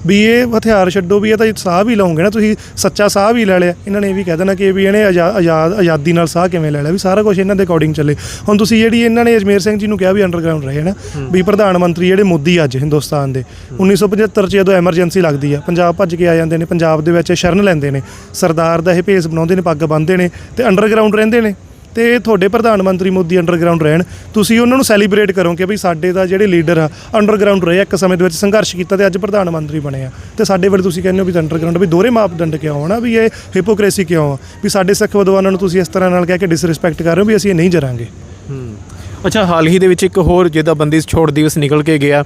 ਵੀ ਇਹ ਹਥਿਆਰ ਛੱਡੋ ਵੀ ਇਹ ਤਾਂ ਸਾਹ ਵੀ ਲਓਗੇ ਨਾ ਤੁਸੀਂ ਸੱਚਾ ਸਾਹ ਵੀ ਲੈ ਲਿਆ। ਇਹਨਾਂ ਨੇ ਇਹ ਵੀ ਕਹਿ ਦੇਣਾ ਕਿ ਵੀ ਇਹਨੇ ਆਜ਼ਾ- ਆਜ਼ਾਦ ਆਜ਼ਾਦੀ ਨਾਲ ਸਾਹ ਕਿਵੇਂ ਲੈ ਲਿਆ? ਵੀ ਸਾਰਾ ਕੁਝ ਇਹਨਾਂ ਦੇ ਅਕੋਰਡਿੰਗ ਚੱਲੇ। ਹੁਣ ਤੁਸੀਂ ਜਿਹੜੀ ਇਹਨਾਂ ਨੇ ਅਜਮੇਰ ਸਿੰਘ ਜੀ ਨੂੰ ਕਿਹਾ ਵੀ ਅੰਡਰਗਰਾਉਂਡ ਰਹੇ ਨਾ ਵੀ ਪ੍ਰਧਾਨ ਮੰਤਰੀ ਜਿਹੜੇ ਮੋਦੀ ਅੱਜ ਹਿੰਦੁਸਤਾਨ ਦੇ 1975 ਚ ਜਦੋਂ ਐਮਰਜੈਂਸੀ ਲੱਗਦੀ ਆ ਪੰਜਾਬ ਭੱਜ ਕੇ ਆ ਜਾਂਦੇ ਨੇ ਪੰਜਾਬ ਦੇ ਵਿੱਚ ਸ਼ਰਨ ਲੈਂਦੇ ਨੇ। ਸਰਦਾਰ ਦਾ ਇਹ ਭੇਸ ਬਣਾਉਂਦੇ ਨੇ ਪੱਗ ਬੰਨ੍ਹਦੇ ਨੇ ਤੇ ਅੰਡਰਗਰਾਉਂਡ ਰਹਿੰਦੇ ਨੇ। ਤੇ ਤੁਹਾਡੇ ਪ੍ਰਧਾਨ ਮੰਤਰੀ ਮੋਦੀ ਅੰਡਰਗਰਾਉਂਡ ਰਹਿਣ ਤੁਸੀਂ ਉਹਨਾਂ ਨੂੰ ਸੈਲੀਬ੍ਰੇਟ ਕਰੋ ਕਿ ਵੀ ਸਾਡੇ ਦਾ ਜਿਹੜੇ ਲੀਡਰ ਆ ਅੰਡਰਗਰਾਉਂਡ ਰਹੇ ਆ, ਇੱਕ ਸਮੇਂ ਦੇ ਵਿੱਚ ਸੰਘਰਸ਼ ਕੀਤਾ ਤੇ ਅੱਜ ਪ੍ਰਧਾਨ ਮੰਤਰੀ ਬਣੇ ਆ। ਤੇ ਸਾਡੇ ਵੇਲੇ ਤੁਸੀਂ ਕਹਿੰਦੇ ਹੋ ਵੀ ਅੰਡਰਗਰਾਉਂਡ ਵੀ ਦੋਹਰੇ ਮਾਪਦੰਡ ਕਿਉਂ ਹੋਣਾ ਵੀ ਇਹ ਹਿਪੋਕ੍ਰੇਸੀ ਕਿਉਂ ਆ? ਵੀ ਸਾਡੇ ਸਿੱਖ ਵਿਦਵਾਨਾਂ ਨੂੰ ਤੁਸੀਂ ਇਸ ਤਰ੍ਹਾਂ ਨਾਲ ਕਹਿ ਕੇ ਡਿਸਰਿਸਪੈਕਟ ਕਰ ਰਹੇ ਹੋ ਵੀ ਅਸੀਂ ਇਹ ਨਹੀਂ ਜਰਾਂਗੇ। ਅੱਛਾ ਹਾਲ ਹੀ ਦੇ ਵਿੱਚ ਇੱਕ ਹੋਰ ਜਿਹਦਾ ਬੰਦੀ ਛੋੜ ਦਿਵਸ ਨਿਕਲ ਕੇ ਗਿਆ।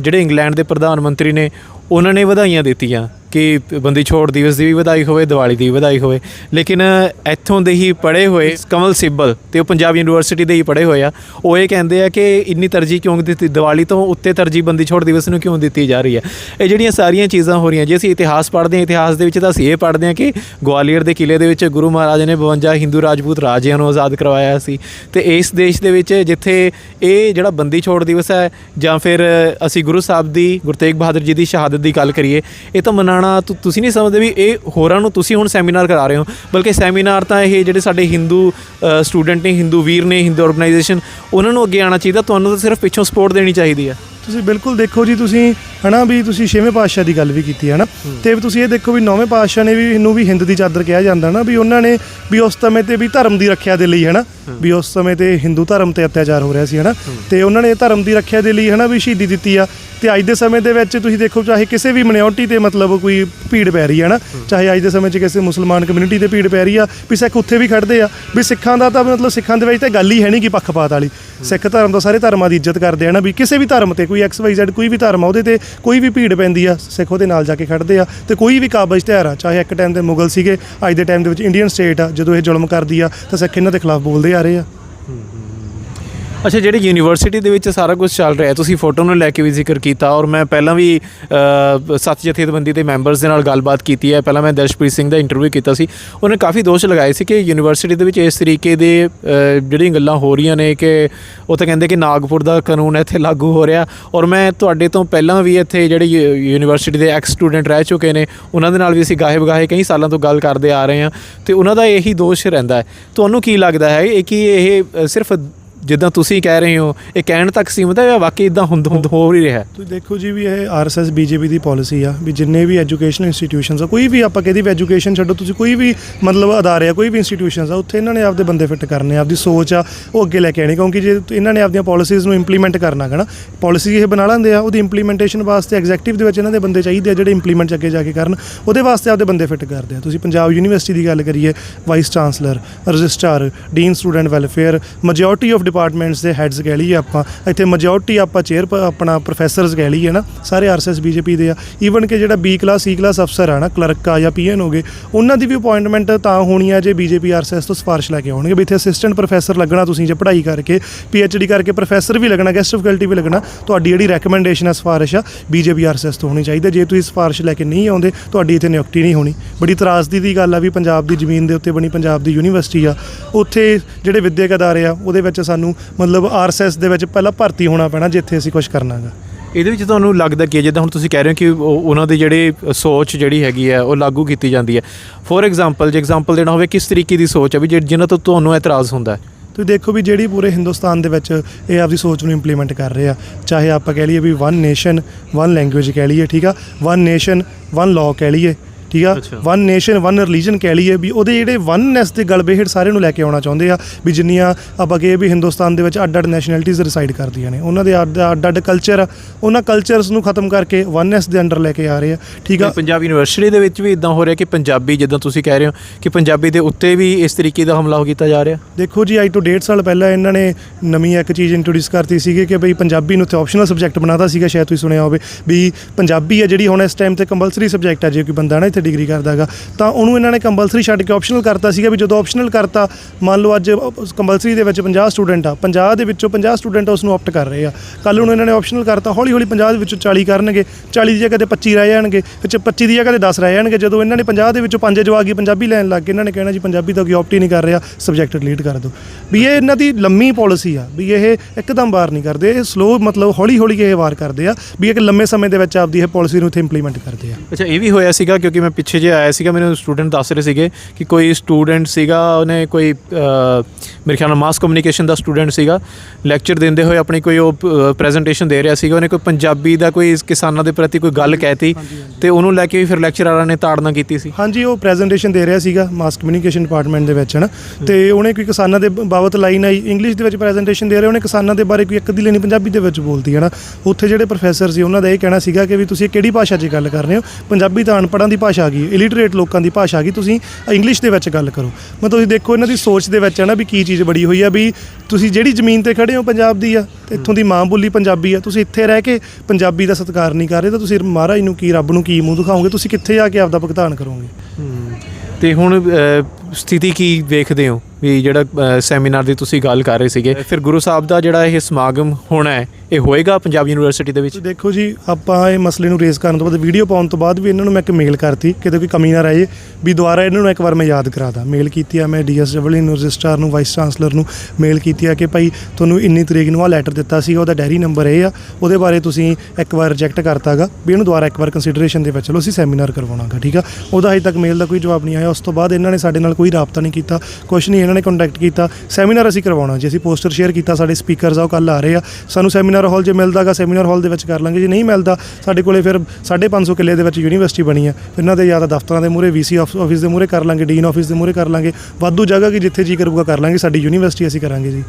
ਜਿਹੜੇ ਇੰਗਲੈਂਡ ਦੇ ਪ੍ਰਧਾਨ ਮੰਤਰੀ ਨੇ ਉਹਨਾਂ ਨੇ ਵਧਾਈਆਂ ਦਿੱਤੀਆਂ। ਕਿ ਬੰਦੀ ਛੋੜ ਦਿਵਸ ਦੀ ਵੀ ਵਧਾਈ ਹੋਵੇ, ਦੀਵਾਲੀ ਦੀ ਵੀ ਵਧਾਈ ਹੋਵੇ। ਲੇਕਿਨ ਇੱਥੋਂ ਦੇ ਹੀ ਪੜ੍ਹੇ ਹੋਏ ਕਮਲ ਸਿੱਬਲ ਤੇ ਉਹ ਪੰਜਾਬ ਯੂਨੀਵਰਸਿਟੀ ਦੇ ਹੀ ਪੜ੍ਹੇ ਹੋਏ ਆ, ਉਹ ਇਹ ਕਹਿੰਦੇ ਆ ਕਿ ਇੰਨੀ ਤਰਜੀਹ ਕਿਉਂ ਦਿੱਤੀ, ਦੀਵਾਲੀ ਤੋਂ ਉੱਤੇ ਤਰਜੀਹ ਬੰਦੀ ਛੋੜ ਦਿਵਸ ਨੂੰ ਕਿਉਂ ਦਿੱਤੀ ਜਾ ਰਹੀ ਹੈ ਇਹ ਜਿਹੜੀਆਂ ਸਾਰੀਆਂ ਚੀਜ਼ਾਂ ਹੋ ਰਹੀਆਂ, ਜੇ ਅਸੀਂ ਇਤਿਹਾਸ ਪੜ੍ਹਦੇ ਹਾਂ, ਇਤਿਹਾਸ ਦੇ ਵਿੱਚ ਤਾਂ ਅਸੀਂ ਇਹ ਪੜ੍ਹਦੇ ਹਾਂ ਕਿ ਗਵਾਲੀਅਰ ਦੇ ਕਿਲੇ ਦੇ ਵਿੱਚ ਗੁਰੂ ਮਹਾਰਾਜ ਨੇ 52 ਹਿੰਦੂ ਰਾਜਪੂਤ ਰਾਜਿਆਂ ਨੂੰ ਆਜ਼ਾਦ ਕਰਵਾਇਆ ਸੀ ਤੇ ਇਸ ਦੇਸ਼ ਦੇ ਵਿੱਚ ਜਿੱਥੇ ਇਹ ਜਿਹੜਾ ਬੰਦੀ ਛੋੜ ਦਿਵਸ ਹੈ ਜਾਂ ਫਿਰ ਅਸੀਂ ਗੁਰੂ ਸਾਹਿਬ ਦੀ, ਗੁਰੂ ਤੇਗ ਬਹਾਦਰ ਜੀ ਦੀ ਸ਼ਹਾਦਤ ਦੀ ਗੱਲ ਕਰੀਏ, ਇਹ ਤਾਂ ਮਨਾਣਾ ਤੁ- ਤੁਸੀਂ ਨਹੀਂ ਸਮਝਦੇ ਵੀ ਇਹ ਹੋਰਾਂ ਨੂੰ ਤੁਸੀਂ ਹੁਣ ਸੈਮੀਨਾਰ ਕਰਾ ਰਹੇ ਹੋ। ਬਲਕਿ ਸੈਮੀਨਾਰ ਤਾਂ ਇਹ ਜਿਹੜੇ ਸਾਡੇ ਹਿੰਦੂ ਸਟੂਡੈਂਟ ਨੇ ਹਿੰਦੂ ਵੀਰ ਨੇ ਹਿੰਦੂ ਆਰਗੇਨਾਈਜੇਸ਼ਨ ਉਹਨਾਂ ਨੂੰ ਅੱਗੇ ਆਉਣਾ ਚਾਹੀਦਾ ਤੁਹਾਨੂੰ ਤਾਂ ਸਿਰਫ ਪਿੱਛੋਂ ਸਪੋਰਟ ਦੇਣੀ ਚਾਹੀਦੀ ਹੈ ਤੁਸੀਂ ਬਿਲਕੁਲ ਦੇਖੋ ਜੀ ਤੁਸੀਂ ਹਨਾ ਵੀ ਤੁਸੀਂ ਛੇਵੇਂ ਪਾਤਸ਼ਾਹ ਦੀ ਗੱਲ ਵੀ ਕੀਤੀ ਹੈ ਨਾ। ਤੇ ਵੀ ਤੁਸੀਂ ਇਹ ਦੇਖੋ ਵੀ ਨੌਵੇਂ ਪਾਤਸ਼ਾਹ ਨੇ ਵੀ ਇਹਨੂੰ ਵੀ ਹਿੰਦ ਦੀ ਚਾਦਰ ਕਿਹਾ ਜਾਂਦਾ ਨਾ ਵੀ ਉਹਨਾਂ ਨੇ ਵੀ ਉਸ ਸਮੇਂ ਤੇ ਵੀ ਧਰਮ ਦੀ ਰੱਖਿਆ ਦੇ ਲਈ ਹਨਾ। ਵੀ ਉਸ ਸਮੇਂ ਤੇ ਹਿੰਦੂ ਧਰਮ ਤੇ ਅਤਿਆਚਾਰ ਹੋ ਰਿਹਾ ਸੀ ਹਨਾ? ਤੇ ਉਹਨਾਂ ਨੇ ਧਰਮ ਦੀ ਰੱਖਿਆ ਦੇ ਲਈ ਹਨਾ ਵੀ ਸ਼ਹੀਦੀ ਦਿੱਤੀ ਆ। ਤੇ ਅੱਜ ਦੇ ਸਮੇਂ ਦੇ ਵਿੱਚ ਤੁਸੀਂ ਦੇਖੋ ਚਾਹੇ ਕਿਸੇ ਵੀ ਮਿਨੋਰਟੀ ਤੇ ਮਤਲਬ ਕੋਈ ਭੀੜ ਪੈ ਰਹੀ ਹੈ। ਨਾ ਚਾਹੇ ਅੱਜ ਦੇ ਸਮੇਂ 'ਚ ਕਿਸੇ ਮੁਸਲਮਾਨ ਕਮਿਊਨਿਟੀ ਤੇ ਭੀੜ ਪੈ ਰਹੀ ਆ ਵੀ ਸਿੱਖ ਉੱਥੇ ਵੀ ਖੜਦੇ ਆ। ਵੀ ਸਿੱਖਾਂ ਦਾ ਤਾਂ ਮਤਲਬ ਸਿੱਖਾਂ ਦੇ ਵਿੱਚ ਤਾਂ ਗੱਲ ਹੀ ਹੈ ਨਹੀਂ ਕਿ ਪੱਖਪਾਤ ਵਾਲੀ। ਸਿੱਖ ਧਰਮ ਦਾ ਸਾਰੇ ਧਰਮਾਂ ਦੀ ਇੱਜ਼ਤ ਕਰਦੇ ਆ ਨਾ ਵੀ ਕਿਸੇ ਵੀ ਧਰਮ ਤੇ ਕੋਈ ਐਕਸ ਵਾਈ ਜ਼ੈਡ ਕੋਈ ਵੀ ਧਰਮ ਆ ਉਹਦੇ ਤੇ ਕੋਈ ਵੀ ਭੀੜ ਪੈਂਦੀ ਆ ਸਿੱਖ ਉਹਦੇ ਨਾਲ ਜਾ ਕੇ ਖੜਦੇ ਆ। ਤੇ ਕੋਈ ਵੀ ਕਾਬਜ ਤਿਉਹਾਰ ਆ ਚਾਹੇ ਇੱਕ ਟਾਈਮ ਦੇ ਮੁਗਲ ਸੀਗੇ ਅੱਜ ਦੇ ਟਾਈਮ ਦੇ ਵਿੱਚ ਇੰਡੀਅਨ ਸਟੇਟ ਆ ਜਦੋਂ ਇਹ ਜ਼ੁਲਮ ਕਰਦੀ ਆ ਤਾਂ ਸਿੱਖ ਇਹਨਾਂ ਦੇ ਖਿਲਾਫ ਬੋਲਦੇ ਆ। ਰਹੇ ਆ ਅੱਛਾ, ਜਿਹੜੀ ਯੂਨੀਵਰਸਿਟੀ ਦੇ ਵਿੱਚ ਸਾਰਾ ਕੁਝ ਚੱਲ ਰਿਹਾ ਤੁਸੀਂ ਫੋਟੋ ਨੂੰ ਲੈ ਕੇ ਵੀ ਜ਼ਿਕਰ ਕੀਤਾ ਔਰ ਮੈਂ ਪਹਿਲਾਂ ਵੀ ਸੱਤ ਜਥੇਬੰਦੀ ਦੇ ਮੈਂਬਰਸ ਦੇ ਨਾਲ ਗੱਲਬਾਤ ਕੀਤੀ ਹੈ। ਪਹਿਲਾਂ ਮੈਂ ਦਰਸ਼ਪ੍ਰੀਤ ਸਿੰਘ ਦਾ ਇੰਟਰਵਿਊ ਕੀਤਾ ਸੀ। ਉਹਨੇ ਕਾਫੀ ਦੋਸ਼ ਲਗਾਏ ਸੀ ਕਿ ਯੂਨੀਵਰਸਿਟੀ ਦੇ ਵਿੱਚ ਇਸ ਤਰੀਕੇ ਦੇ ਜਿਹੜੀਆਂ ਗੱਲਾਂ ਹੋ ਰਹੀਆਂ ਨੇ ਕਿ ਉਹ ਤਾਂ ਕਹਿੰਦੇ ਕਿ ਨਾਗਪੁਰ ਦਾ ਕਾਨੂੰਨ ਇੱਥੇ ਲਾਗੂ ਹੋ ਰਿਹਾ। ਔਰ ਮੈਂ ਤੁਹਾਡੇ ਤੋਂ ਪਹਿਲਾਂ ਵੀ ਇੱਥੇ ਜਿਹੜੇ ਯੂ- ਯੂਨੀਵਰਸਿਟੀ ਦੇ ਐਕਸ ਸਟੂਡੈਂਟ ਰਹਿ ਚੁੱਕੇ ਨੇ, ਉਹਨਾਂ ਦੇ ਨਾਲ ਵੀ ਅਸੀਂ ਗਾਹੇ ਬਗਾਹੇ ਕਈ ਸਾਲਾਂ ਤੋਂ ਗੱਲ ਕਰਦੇ ਆ ਰਹੇ ਹਾਂ। ਤੇ ਉਹਨਾਂ ਦਾ ਇਹੀ ਦੋਸ਼ ਰਹਿੰਦਾ ਹੈ। ਤੁਹਾਨੂੰ ਕੀ ਲੱਗਦਾ ਹੈ ਇਹ ਕਿ ਇਹ ਸਿਰਫ ਜਿੱਦਾਂ ਤੁਸੀਂ ਕਹਿ ਰਹੇ ਹੋ ਇਹ ਕਹਿਣ ਤੱਕ ਸੀਮਤ ਹੈ ਜਾਂ ਵਾਕਈ ਇਦਾਂ ਹੁੰਦਾ ਹੁੰਦਾ ਹੋ ਹੀ ਰਿਹਾ ਹੈ? ਤੁਸੀਂ ਦੇਖੋ ਜੀ ਵੀ ਇਹ ਆਰਐਸਐਸ ਬੀਜੇਪੀ ਦੀ ਪਾਲਿਸੀ ਆ ਵੀ ਜਿੰਨੇ ਵੀ ਐਜੂਕੇਸ਼ਨ ਇੰਸਟੀਟਿਊਸ਼ਨਸ ਆ ਕੋਈ ਵੀ ਆਪਾਂ ਕਹਦੀ ਵੀ ਐਜੂਕੇਸ਼ਨ ਛੱਡੋ ਤੁਸੀਂ ਕੋਈ ਵੀ ਮਤਲਬ ਅਦਾਰੇ ਆ ਕੋਈ ਵੀ ਇੰਸਟੀਟਿਊਸ਼ਨਸ ਆ ਉੱਥੇ ਇਹਨਾਂ ਨੇ ਆਪਦੇ ਬੰਦੇ ਫਿੱਟ ਕਰਨੇ ਆ ਆਪਦੀ ਸੋਚ ਆ ਉਹ ਅੱਗੇ ਲੈ ਕੇ ਆਣੀ ਕਿਉਂਕਿ ਜੇ ਇਹਨਾਂ ਨੇ ਆਪਦੀਆਂ ਪਾਲਿਸੀਜ਼ ਨੂੰ ਇੰਪਲੀਮੈਂਟ ਕਰਨਾ ਹੈਗਾ ਨਾ ਪਾਲਿਸੀ ਇਹ ਬਣਾ ਲੈਂਦੇ ਆ ਉਹਦੀ ਇੰਪਲੀਮੈਂਟੇਸ਼ਨ ਵਾਸਤੇ ਐਗਜ਼ੈਕਟਿਵ ਦੇ ਵਿੱਚ ਇਹਨਾਂ ਦੇ ਬੰਦੇ ਚਾਹੀਦੇ ਆ ਜਿਹੜੇ ਇੰਪਲੀਮੈਂਟ ਅੱਗੇ ਜਾ ਕੇ ਕਰਨ ਉਹਦੇ ਵਾਸਤੇ ਆਪਦੇ ਬੰਦੇ ਫਿੱਟ ਕਰਦੇ ਆ। ਤੁਸੀਂ ਪੰਜਾਬ ਯੂਨੀਵਰਸਿਟੀ ਦੀ ਗੱਲ ਕਰੀਏ vice chancellor register dean student welfare majority of departments ਦੇ ਹੈਡਸ ਕਹਿ ਲਈਏ ਆਪਾਂ, ਇੱਥੇ ਮੈਜੋਰਟੀ ਆਪਾਂ ਚੇਅਰ ਆਪਣਾ ਪ੍ਰੋਫੈਸਰਸ ਕਹਿ ਲਈਏ ਨਾ, ਸਾਰੇ ਆਰਐਸਐਸ ਬੀਜੇਪੀ ਦੇ ਆ। ਈਵਨ ਕਿ ਜਿਹੜਾ ਬੀ ਕਲਾਸ ਸੀ ਕਲਾਸ ਅਫਸਰ ਆ ਨਾ ਕਲਰਕ ਆ ਜਾਂ ਪੀਐਨ ਹੋਗੇ ਉਹਨਾਂ ਦੀ ਵੀ ਅਪਾਇੰਟਮੈਂਟ ਤਾਂ ਹੋਣੀ ਆ ਜੇ ਬੀਜੇਪੀ ਆਰਐਸਐਸ ਤੋਂ ਸਿਫਾਰਿਸ਼ ਲੈ ਕੇ ਆਉਣਗੇ ਵੀ ਇੱਥੇ ਅਸਿਸਟੈਂਟ ਪ੍ਰੋਫੈਸਰ ਲੱਗਣਾ ਤੁਸੀਂ ਜੇ ਪੜ੍ਹਾਈ ਕਰਕੇ ਪੀਐਚਡੀ ਕਰਕੇ ਪ੍ਰੋਫੈਸਰ ਵੀ ਲੱਗਣਾ ਗੈਸਟ ਫੈਕਲਟੀ ਵੀ ਲੱਗਣਾ, ਤੁਹਾਡੀ ਜਿਹੜੀ ਰეკਮੈਂਡੇਸ਼ਨ ਆ ਸਿਫਾਰਿਸ਼ ਆ ਬੀਜੇਪੀ ਆਰਐਸਐਸ ਤੋਂ ਹੋਣੀ ਚਾਹੀਦੀ ਜੇ ਤੁਸੀਂ ਸਿਫਾਰਿਸ਼ ਲੈ ਕੇ ਨਹੀਂ ਆਉਂਦੇ, ਤੁਹਾਡੀ ਇੱਥੇ ਨਿਯੁਕਤੀ ਨਹੀਂ ਹੋਣੀ। ਬੜੀ ਤਰਾਸਦੀ ਦੀ ਗੱਲ ਆ ਵੀ ਪੰਜਾਬ ਦੀ ਜ਼ਮੀਨ ਦੇ ਉੱਤੇ ਬਣੀ ਪੰਜਾਬ ਦੀ ਯੂਨੀਵਰਸਿਟੀ ਆ। ਉੱਥੇ ਜਿਹੜੇ ਵਿਦਿਅਕ ਅਦਾਰੇ ਆ, ਉਹਦੇ ਵਿੱਚ ਸਾਨੂੰ ਮਤਲਬ ਆਰਐਸਐਸ ਦੇ ਵਿੱਚ ਪਹਿਲਾਂ ਭਰਤੀ ਹੋਣਾ ਪੈਣਾ ਜਿੱਥੇ ਅਸੀਂ ਕੁਝ ਕਰਨਾਗਾ ਇਹਦੇ ਵਿੱਚ ਤੁਹਾਨੂੰ ਲੱਗਦਾ ਕੀ ਜਿੱਦਾਂ ਹੁਣ ਤੁਸੀਂ ਕਹਿ ਰਹੇ ਹੋ ਕਿ ਉਹ- ਉਹਨਾਂ ਦੀ ਜਿਹੜੀ ਸੋਚ ਜਿਹੜੀ ਹੈਗੀ ਹੈ ਉਹ ਲਾਗੂ ਕੀਤੀ ਜਾਂਦੀ ਹੈ। ਫੋਰ ਐਗਜ਼ਾਮਪਲ ਜੇ ਐਗਜ਼ਾਮਪਲ ਦੇਣਾ ਹੋਵੇ ਕਿਸ ਤਰੀਕੇ ਦੀ ਸੋਚ ਹੈ ਵੀ ਜਿ- ਜਿਨ੍ਹਾਂ ਤੋਂ ਤੁਹਾਨੂੰ ਇਤਰਾਜ਼ ਹੁੰਦਾ ਹੈ? ਤੁਸੀਂ ਦੇਖੋ ਵੀ ਜਿਹੜੀ ਪੂਰੇ ਹਿੰਦੁਸਤਾਨ ਦੇ ਵਿੱਚ ਇਹ ਆਪਦੀ ਸੋਚ ਨੂੰ ਇੰਪਲੀਮੈਂਟ ਕਰ ਰਹੇ ਆ ਚਾਹੇ ਆਪਾਂ ਕਹਿ ਲਈਏ ਵੀ ਵਨ ਨੇਸ਼ਨ ਵਨ ਲੈਂਗੁਏਜ ਕਹਿ ਲਈਏ ਠੀਕ ਆ? ਵਨ ਨੇਸ਼ਨ ਵਨ ਲਾਅ ਕਹਿ ਲਈਏ। ਠੀਕ ਆ। ਵਨ ਨੇਸ਼ਨ ਵਨ ਰਿਲੀਜਨ ਕਹਿ ਲਈਏ ਵੀ ਉਹਦੇ ਜਿਹੜੇ ਵਨਨੈਸ ਦੇ ਗਲਬੇ ਹੇਠ ਸਾਰਿਆਂ ਨੂੰ ਲੈ ਕੇ ਆਉਣਾ ਚਾਹੁੰਦੇ ਆ ਵੀ ਜਿੰਨੀਆਂ ਆਪਾਂ ਕਹੇ ਵੀ ਹਿੰਦੁਸਤਾਨ ਦੇ ਵਿੱਚ ਅੱਡ-ਅੱਡ ਨੈਸ਼ਨੈਲਿਟੀਜ਼ ਰਿਸਾਈਡ ਕਰਦੀਆਂ ਨੇ। ਉਹਨਾਂ ਦੇ ਅੱਡ- ਅੱਡ-ਅੱਡ ਕਲਚਰ ਉਹਨਾਂ ਕਲਚਰਸ ਨੂੰ ਖਤਮ ਕਰਕੇ ਵਨਨੈਸ ਦੇ ਅੰਡਰ ਲੈ ਕੇ ਆ ਰਹੇ ਆ। ਠੀਕ ਆ? ਪੰਜਾਬ ਯੂਨੀਵਰਸਿਟੀ ਦੇ ਵਿੱਚ ਵੀ ਇਦਾਂ ਹੋ ਰਿਹਾ ਕਿ ਪੰਜਾਬੀ ਜਿੱਦਾਂ ਤੁਸੀਂ ਕਹਿ ਰਹੇ ਹੋ ਕਿ ਪੰਜਾਬੀ ਦੇ ਉੱਤੇ ਵੀ ਇਸ ਤਰੀਕੇ ਦਾ ਹਮਲਾ ਹੋ ਕੀਤਾ ਜਾ ਰਿਹਾ? ਦੇਖੋ ਜੀ ਅੱਜ ਤੋਂ 1.5 ਸਾਲ ਪਹਿਲਾਂ ਇਹਨਾਂ ਨੇ ਨਵੀਂ ਇੱਕ ਚੀਜ਼ ਇੰਟਰੋਡਿਊਸ ਕਰਤੀ ਸੀਗੀ ਕਿ ਬਈ ਪੰਜਾਬੀ ਨੂੰ ਤੇ ਆਪਸ਼ਨਲ ਸਬਜੈਕਟ ਬਣਾਤਾ ਸੀਗਾ ਸ਼ਾਇਦ ਤੁਸੀਂ ਸੁਣਿਆ ਹੋਵੇ ਵੀ ਪੰਜਾਬੀ ਹੈ ਜਿਹੜੀ ਹੁਣ ਇਸ ਟਾਈਮ ਤੇ ਕੰਪਲਸਰੀ ਸਬਜੈਕਟ ਹੈ ਜੇ ਕੋਈ ਬੰਦਾ ਨਾ ਇੱਥੇ ਡਿਗਰੀ ਕਰਦਾ ਹੈਗਾ ਤਾਂ ਉਹਨੂੰ ਇਹਨਾਂ ਨੇ ਕੰਪਲਸਰੀ ਛੱਡ ਕੇ ਆਪਸ਼ਨਲ ਕਰਤਾ ਸੀਗਾ ਵੀ ਜਦੋਂ ਆਪਸ਼ਨਲ ਕਰਤਾ, ਮੰਨ ਲਓ ਅੱਜ ਕੰਪਲਸਰੀ ਦੇ ਵਿੱਚ 50 ਸਟੂਡੈਂਟ ਆ 50 ਦੇ ਵਿੱਚੋਂ 50 ਸਟੂਡੈਂਟ ਉਸ ਨੂੰ ਆਪਟ ਕਰ ਰਹੇ ਆ। ਕੱਲ ਨੂੰ ਇਹਨਾਂ ਨੇ ਆਪਸ਼ਨਲ ਕਰਤਾ ਹੌਲੀ ਹੌਲੀ 50 ਦੇ ਵਿੱਚੋਂ 40 ਕਰਨਗੇ 40 ਦੀ ਜਗ੍ਹਾ ਤੇ 25 ਰਹਿ ਜਾਣਗੇ, ਵਿੱਚ 25 ਦੀ ਜਗ੍ਹਾ ਤੇ 10 ਰਹਿ ਜਾਣਗੇ, ਜਦੋਂ ਇਹਨਾਂ ਨੇ 50 ਦੇ ਵਿੱਚੋਂ ਪੰਜ ਜਵਾਗੀ ਪੰਜਾਬੀ ਲੈਣ ਲੱਗ ਗਏ, ਇਹਨਾਂ ਨੇ ਕਹਿਣਾ ਜੀ ਪੰਜਾਬੀ ਤਾਂ ਕੋਈ ਆਪਟ ਹੀ ਨਹੀਂ ਕਰ ਰਿਹਾ ਸਬਜੈਕਟ ਡਿਲੀਟ ਕਰ ਦਿਓ। ਵੀ ਇਹ ਇਹਨਾਂ ਦੀ ਲੰਮੀ ਪਾਲਿਸੀ ਆ, ਵੀ ਇਹ ਇੱਕਦਮ ਵਾਰ ਨਹੀਂ ਕਰਦੇ, ਇਹ ਸਲੋ ਮਤਲਬ ਹੌਲੀ ਹੌਲੀ ਇਹ ਵਾਰ ਕਰਦੇ ਆ, ਵੀ ਇੱਕ ਲੰਮੇ ਸਮੇਂ ਦੇ ਵਿੱਚ ਆਪਦੀ ਇਹ ਪਾਲਿਸੀ ਨੂੰ ਇੱਥੇ ਇੰਪਲੀਮੈਂਟ ਕਰਦੇ ਆ। ਅੱਛਾ, ਇਹ ਵੀ ਹੋਇਆ ਸੀਗਾ ਕਿਉਂਕਿ ਮੈਂ ਪਿੱਛੇ ਜੇ ਆਇਆ ਸੀਗਾ ਮੈਨੂੰ ਸਟੂਡੈਂਟ ਦੱਸ ਰਹੇ ਸੀਗੇ ਕਿ ਕੋਈ ਸਟੂਡੈਂਟ ਸੀਗਾ ਉਹਨੇ ਕੋਈ ਮੇਰੇ ਖਿਆਲ ਨਾਲ ਮਾਸ ਕਮਿਊਨੀਕੇਸ਼ਨ ਦਾ ਸਟੂਡੈਂਟ ਸੀਗਾ। ਲੈਕਚਰ ਦਿੰਦੇ ਹੋਏ ਆਪਣੀ ਕੋਈ ਉਹ ਪ੍ਰੈਜੈਂਟੇਸ਼ਨ ਦੇ ਰਿਹਾ ਸੀਗਾ ਉਹਨੇ ਕੋਈ ਪੰਜਾਬੀ ਦਾ ਕੋਈ ਕਿਸਾਨਾਂ ਦੇ ਪ੍ਰਤੀ ਕੋਈ ਗੱਲ ਕਹਿਤੀ ਤੇ ਉਹਨੂੰ ਲੈ ਕੇ ਵੀ ਫਿਰ ਲੈਕਚਰਰਾਂ ਨੇ ਤਾੜਨਾ ਕੀਤੀ ਸੀ। ਹਾਂਜੀ ਉਹ ਪ੍ਰੈਜੈਂਟੇਸ਼ਨ ਦੇ ਰਿਹਾ ਸੀਗਾ ਮਾਸ ਕਮਿਊਨੀਕੇਸ਼ਨ ਡਿਪਾਰਟਮੈਂਟ ਦੇ ਵਿੱਚ ਹਨ? ਤੇ ਉਹਨੇ ਕੋਈ ਕਿਸਾਨਾਂ ਦੇ ਬਾਬਤ ਲਾਈਨ ਆਈ ਇੰਗਲਿਸ਼ ਦੇ ਵਿੱਚ ਪ੍ਰੈਜੈਂਟੇਸ਼ਨ ਦੇ ਰਿਹਾ ਉਹਨੇ ਕਿਸਾਨਾਂ ਦੇ ਬਾਰੇ ਕੋਈ ਇੱਕ ਦੀ ਲੈਣੀ ਪੰਜਾਬੀ ਦੇ ਵਿੱਚ ਬੋਲਦੀ ਹੈ ਨਾ ਉੱਥੇ ਜਿਹੜੇ ਪ੍ਰੋਫੈਸਰ ਸੀ ਉਹਨਾਂ ਦਾ ਇਹ ਕਹਿਣਾ ਸੀਗਾ ਕਿ ਵੀ ਤੁਸੀਂ ਕਿਹੜੀ ਭਾਸ਼ਾ 'ਚ ਗੱਲ ਕਰ ਰਹੇ ਹੋ? ਪੰਜਾਬੀ ਤਾਂ ਅਨਪੜ੍ਹਾਂ ਦੀ ਭਾਸ਼ਾ ਭਾਸ਼ਾ ਗਈ ਇਲਿਟਰੇਟ ਲੋਕਾਂ ਦੀ ਭਾਸ਼ਾ ਗਈ, ਤੁਸੀਂ ਇੰਗਲਿਸ਼ ਦੇ ਵਿੱਚ ਗੱਲ ਕਰੋ। ਮੈਂ ਤੁਸੀਂ ਦੇਖੋ, ਇਹਨਾਂ ਦੀ ਸੋਚ ਦੇ ਵਿੱਚ ਹੈ ਨਾ ਵੀ ਕੀ ਚੀਜ਼ ਬੜੀ ਹੋਈ ਆ, ਵੀ ਤੁਸੀਂ ਜਿਹੜੀ ਜ਼ਮੀਨ ਤੇ ਖੜੇ ਹੋ ਪੰਜਾਬ ਦੀ ਆ, ਤੇ ਇੱਥੋਂ ਦੀ ਮਾਂ ਬੋਲੀ ਪੰਜਾਬੀ ਆ, ਤੁਸੀਂ ਇੱਥੇ ਰਹਿ ਕੇ ਪੰਜਾਬੀ ਦਾ ਸਤਿਕਾਰ ਨਹੀਂ ਕਰ ਰਹੇ, ਤਾਂ ਤੁਸੀਂ ਮਹਾਰਾਜ ਨੂੰ ਕੀ, ਰੱਬ ਨੂੰ ਕੀ ਮੂੰਹ ਦਿਖਾਓਗੇ? ਤੁਸੀਂ ਕਿੱਥੇ ਜਾ ਕੇ ਆਪਦਾ ਭੁਗਤਾਨ ਕਰੋਗੇ? ਤੇ ਹੁਣ ਸਥਿਤੀ ਕੀ ਵੇਖਦੇ ਹੋ? ਵੀ ਜਿਹੜਾ ਸੈਮੀਨਾਰ ਦੀ ਤੁਸੀਂ ਗੱਲ ਕਰ ਰਹੇ ਸੀਗੇ, ਫਿਰ ਗੁਰੂ ਸਾਹਿਬ ਦਾ ਜਿਹੜਾ ਇਹ ਸਮਾਗਮ ਹੋਣਾ ਹੈ, ਇਹ ਹੋਏਗਾ ਪੰਜਾਬ ਯੂਨੀਵਰਸਿਟੀ ਦੇ ਵਿੱਚ? ਦੇਖੋ ਜੀ, ਆਪਾਂ ਇਹ ਮਸਲੇ ਨੂੰ ਰੇਜ਼ ਕਰਨ ਤੋਂ ਬਾਅਦ ਵੀਡੀਓ ਪਾਉਣ ਤੋਂ ਬਾਅਦ ਵੀ ਇਹਨਾਂ ਨੂੰ ਮੈਂ ਇੱਕ ਮੇਲ ਕਰਤੀ ਕਿਤੇ ਕੋਈ ਕਮੀ ਨਾ ਰਹੇ, ਵੀ ਦੁਬਾਰਾ ਇਹਨਾਂ ਨੂੰ ਇੱਕ ਵਾਰ ਮੈਂ ਯਾਦ ਕਰਾਦਾ ਮੇਲ ਕੀਤੀ ਆ ਮੈਂ ਡੀਐਸਡਬਲਯੂ ਨੂੰ ਰਜਿਸਟਰਾਰ ਨੂੰ ਵਾਈਸ ਚਾਂਸਲਰ ਨੂੰ ਮੇਲ ਕੀਤੀ ਆ ਕਿ ਭਾਈ ਤੁਹਾਨੂੰ ਇੰਨੀ ਤਰੀਕ ਨੂੰ ਆ ਲੈਟਰ ਦਿੱਤਾ ਸੀਗਾ ਉਹਦਾ ਡੈਰੀ ਨੰਬਰ ਇਹ ਆ, ਉਹਦੇ ਬਾਰੇ ਤੁਸੀਂ ਇੱਕ ਵਾਰ ਰਿਜੈਕਟ ਕਰਤਾਗਾ, ਵੀ ਇਹਨੂੰ ਦੁਬਾਰਾ ਇੱਕ ਵਾਰ ਕੰਸੀਡਰੇਸ਼ਨ ਦੇ ਵਿੱਚ ਚਲੋ ਅਸੀਂ ਸੈਮੀਨਾਰ ਕਰਵਾਉਣਾਗਾ, ਠੀਕ ਆ? ਉਹਦਾ ਹਜੇ ਤੱਕ ਮੇਲ ਦਾ ਕੋਈ ਜਵਾਬ ਨਹੀਂ ਆਇਆ, ਉਸ ਤੋਂ ਬਾਅਦ ਇਹਨਾਂ ਨੇ ਸਾਡੇ ਨਾਲ ਕੋਈ ਰਾਬਤਾ ਨਹੀਂ ਕੀਤਾ, ਕੁਛ ਨਹੀਂ ਇਹਨਾਂ ਨੇ ਕੰਟੈਕਟ ਕੀਤਾ। ਸੈਮੀਨਾਰ ਅਸੀਂ ਕਰਵਾਉਣਾ ਜੀ, ਅਸੀਂ ਪੋਸਟਰ ਸ਼ੇਅਰ ਕੀਤਾ, ਸਾਡੇ ਸਪੀਕਰਸ ਆ, ਉਹ ਕੱਲ ਆ ਰਹੇ ਆ। ਸਾਨੂੰ ਸੈਮੀਨਾਰ ਹਾਲ ਜੇ ਮਿਲਦਾਗਾ ਸੈਮੀਨਾਰ ਹਾਲ ਦੇ ਵਿੱਚ ਕਰ ਲਾਂਗੇ, ਜੇ ਨਹੀਂ ਮਿਲਦਾ, ਸਾਡੇ ਕੋਲੇ ਫਿਰ 550 ਕਿੱਲੇ ਦੇ ਵਿੱਚ ਯੂਨੀਵਰਸਿਟੀ ਬਣੀ ਆ। ਇਹਨਾਂ ਦੇ ਜਾਂ ਤਾਂ ਦਫ਼ਤਰਾਂ ਦੇ ਮੂਹਰੇ ਵੀਸੀ ਆਫਿਸ ਦੇ ਮੂਹਰੇ ਕਰ ਲਾਂਗੇ ਡੀਨ ਆਫਿਸ ਦੇ ਮੂਹਰੇ ਕਰ ਲਾਂਗੇ। ਵਾਧੂ ਜਗ੍ਹਾ ਕਿ ਜਿੱਥੇ ਜੀ ਕਰੂਗਾ, ਕਰ ਲਾਂਗੇ, ਸਾਡੀ ਯੂਨੀਵਰਸਿਟੀ ਅਸੀਂ ਕਰਾਂਗੇ ਜੀ।